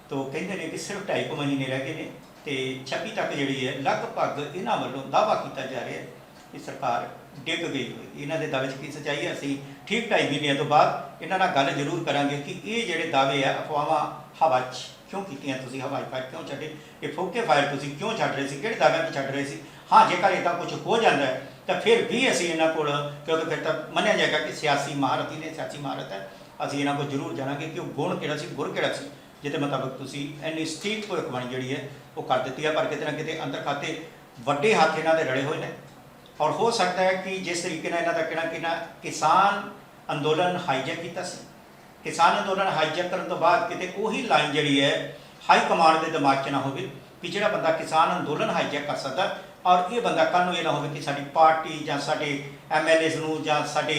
ਤੋਂ ਕਹਿੰਦੇ ਨੇ ਕਿ ਸਿਰਫ ਢਾਈ ਕੁ ਮਹੀਨੇ ਰਹਿ ਗਏ ਨੇ ਤੇ 26 ਤੱਕ ਜਿਹੜੀ ਹੈ, ਲਗਭਗ ਇਹਨਾਂ ਵੱਲੋਂ ਦਾਅਵਾ ਕੀਤਾ ਜਾ ਰਿਹਾ ਹੈ ਕਿ ਸਰਕਾਰ ਡਿੱਗ ਗਈ। ਹੋਈ ਇਹਨਾਂ ਦੇ ਦਾਅਵੇ 'ਚ ਕੀ ਸੱਚਾਈ ਹੈ? ਅਸੀਂ ਠੀਕ ਢਾਈ ਮਹੀਨਿਆਂ ਤੋਂ ਬਾਅਦ ਇਹਨਾਂ ਨਾਲ ਗੱਲ ਜ਼ਰੂਰ ਕਰਾਂਗੇ ਕਿ ਇਹ ਜਿਹੜੇ ਦਾਅਵੇ ਆ, ਅਫਵਾਹਾਂ ਹਵਾ 'ਚ ਕਿਉਂ ਕੀਤੀਆਂ ਤੁਸੀਂ? ਹਵਾਈ ਫਾਇਰ ਕਿਉਂ ਛੱਡੇ? ਇਹ ਫੋਕੇ ਫਾਇਰ ਤੁਸੀਂ ਕਿਉਂ ਛੱਡ ਰਹੇ ਸੀ? ਕਿਹੜੇ ਦਾਅਵਿਆਂ 'ਤੇ ਛੱਡ ਰਹੇ ਸੀ? ਹਾਂ, ਜੇਕਰ ਇਦਾਂ ਕੁਝ ਹੋ ਜਾਂਦਾ ਹੈ, ਤਾਂ ਫਿਰ ਵੀ ਅਸੀਂ ਇਹਨਾਂ ਕੋਲ ਕਿਉਂਕਿ ਫਿਰ ਤਾਂ ਮੰਨਿਆ ਜਾਏਗਾ ਕਿ ਸਿਆਸੀ ਮਹਾਰਤ ਹੀ ਨੇ ਸਿਆਸੀ ਮਹਾਰਤ ਹੈ। ਅਸੀਂ ਇਹਨਾਂ ਕੋਲ ਜ਼ਰੂਰ ਜਾਣਾਂਗੇ ਕਿ ਉਹ ਗੁਣ ਕਿਹੜਾ ਸੀ, ਗੁਰ ਕਿਹੜਾ ਸੀ? ਜਿਹਦੇ ਮੁਤਾਬਕ ਤੁਸੀਂ ਇੰਨੀ ਸਟੀਕ ਭਵਿੱਖਬਾਣੀ ਜਿਹੜੀ ਹੈ, ਉਹ ਕਰ ਦਿੱਤੀ ਹੈ ਪਰ ਕਿਤੇ ਨਾ ਕਿਤੇ ਅੰਦਰ ਖਾਤੇ ਵੱਡੇ ਹੱਥ ਇਹਨਾਂ ਦੇ ਰੜੇ ਹੋਏ ਨੇ। ਔਰ ਹੋ ਸਕਦਾ ਹੈ ਕਿ ਜਿਸ ਤਰੀਕੇ ਨਾਲ ਇਹਨਾਂ ਦਾ ਕਹਿਣਾ ਕਿ ਨਾ ਕਿਸਾਨ ਅੰਦੋਲਨ ਹਾਈਜੈਕ ਕੀਤਾ ਸੀ। ਕਿਸਾਨ ਅੰਦੋਲਨ ਹਾਈਜੈਕ ਕਰਨ ਤੋਂ ਬਾਅਦ ਕਿਤੇ ਉਹੀ ਲਾਈਨ ਜਿਹੜੀ ਹੈ ਹਾਈ ਕਮਾਂਡ ਦੇ ਦਿਮਾਗ 'ਚ ਨਾ ਹੋਵੇ ਕਿ ਜਿਹੜਾ ਬੰਦਾ ਕਿਸਾਨ ਅੰਦੋਲਨ ਹਾਈਜੈਕ ਕਰ ਸਕਦਾ ਔਰ ਇਹ ਬੰਦਾ ਕੱਲ੍ਹ ਨੂੰ ਇਹ ਨਾ ਹੋਵੇ ਕਿ ਸਾਡੀ ਪਾਰਟੀ ਜਾਂ ਸਾਡੇ ਐਮਐਲਏਸ ਨੂੰ ਜਾਂ ਸਾਡੇ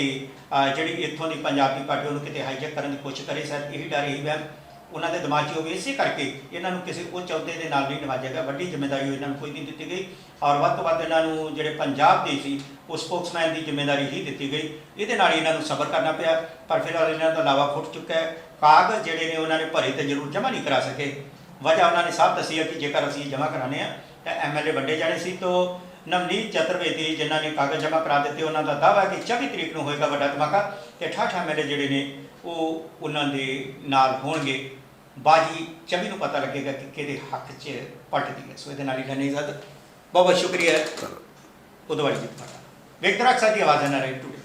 ਜਿਹੜੀ ਇੱਥੋਂ ਦੀ ਪੰਜਾਬੀ ਪਾਰਟੀ ਉਹਨੂੰ ਕਿਤੇ ਹਾਈਜੈਕ ਕਰਨ ਦੀ ਕੋਸ਼ਿਸ਼ ਕਰੇ, ਸ਼ਾਇਦ ਇਹੀ ਡਰ, ਇਹੀ ਵਹਿਮ ਉਹਨਾਂ ਦੇ ਦਿਮਾਗ 'ਚ ਹੋਵੇ, ਇਸੇ ਕਰਕੇ ਇਹਨਾਂ ਨੂੰ ਕਿਸੇ ਉਹ ਅਹੁਦੇ ਦੇ ਨਾਲ ਨਹੀਂ ਨਿਵਾਜਿਆ ਗਿਆ। ਵੱਡੀ ਜ਼ਿੰਮੇਵਾਰੀ ਇਹਨਾਂ ਨੂੰ ਕੋਈ ਨਹੀਂ ਦਿੱਤੀ ਗਈ ਔਰ ਵੱਧ ਤੋਂ ਵੱਧ ਇਹਨਾਂ ਨੂੰ ਜਿਹੜੇ ਪੰਜਾਬ ਦੇ ਸੀ, ਉਹ ਸਪੋਕਸਮੈਨ ਦੀ ਜ਼ਿੰਮੇਵਾਰੀ ਹੀ ਦਿੱਤੀ ਗਈ। ਇਹਦੇ ਨਾਲ ਹੀ ਇਹਨਾਂ ਨੂੰ ਸਬਰ ਕਰਨਾ ਪਿਆ, ਪਰ ਫਿਲਹਾਲ ਇਹਨਾਂ ਦਾ ਲਾਵਾ ਫੁੱਟ ਚੁੱਕਾ ਹੈ। ਕਾਗਜ਼ ਜਿਹੜੇ ਨੇ ਉਹਨਾਂ ਨੇ ਭਰੇ ਤੇ ਜ਼ਰੂਰ ਜਮ੍ਹਾਂ ਨਹੀਂ ਕਰਾ ਸਕੇ। ਵਜ੍ਹਾ ਉਹਨਾਂ ਨੇ ਸਾਫ਼ ਦੱਸੀ ਹੈ ਕਿ ਜੇਕਰ ਅਸੀਂ ਜਮ੍ਹਾਂ ਕਰਾਣੇ ਆ ਤਾਂ ਐਮਐਲਏ ਵੱਡੇ ਜਾਣੇ ਸੀ। ਤੋਂ ਨਵਨੀਤ ਚਤੁਰਵੇਦੀ ਜਿਨ੍ਹਾਂ ਨੇ ਕਾਗਜ਼ ਜਮ੍ਹਾਂ ਕਰਾ ਦਿੱਤੇ, ਉਹਨਾਂ ਦਾ ਦਾਅਵਾ ਕਿ 24 ਤਰੀਕ ਨੂੰ ਹੋਏਗਾ ਵੱਡਾ ਧਮਾਕਾ ਤੇ 68 ਐਮਐਲਏ ਜਿਹੜੇ ਨੇ, ਉਹ ਉਹਨਾਂ ਦੇ ਨਾਲ ਹੋਣਗੇ। ਬਾਜੀ 24 ਨੂੰ ਪਤਾ ਲੱਗੇਗਾ ਕਿ ਕਿਹਦੇ ਹੱਕ 'ਚ ਪਲਟਦੀ ਹੈ। ਸੋ ਇਹਦੇ ਨਾਲ ਹੀ ਲੈਣੀ ਇਜਾਜ਼ਤ। ਬਹੁਤ ਬਹੁਤ ਸ਼ੁਕਰੀਆ। ਉਦੋਂ ਵਾਲੀ ਜੀ ਤੁਹਾਡਾ ਵੇਖਦੇ ਰੱਖ ਸਾਡੀ ਆਵਾਜ਼ ਨਾ ਰਹੇ ਟੁੱਟੇ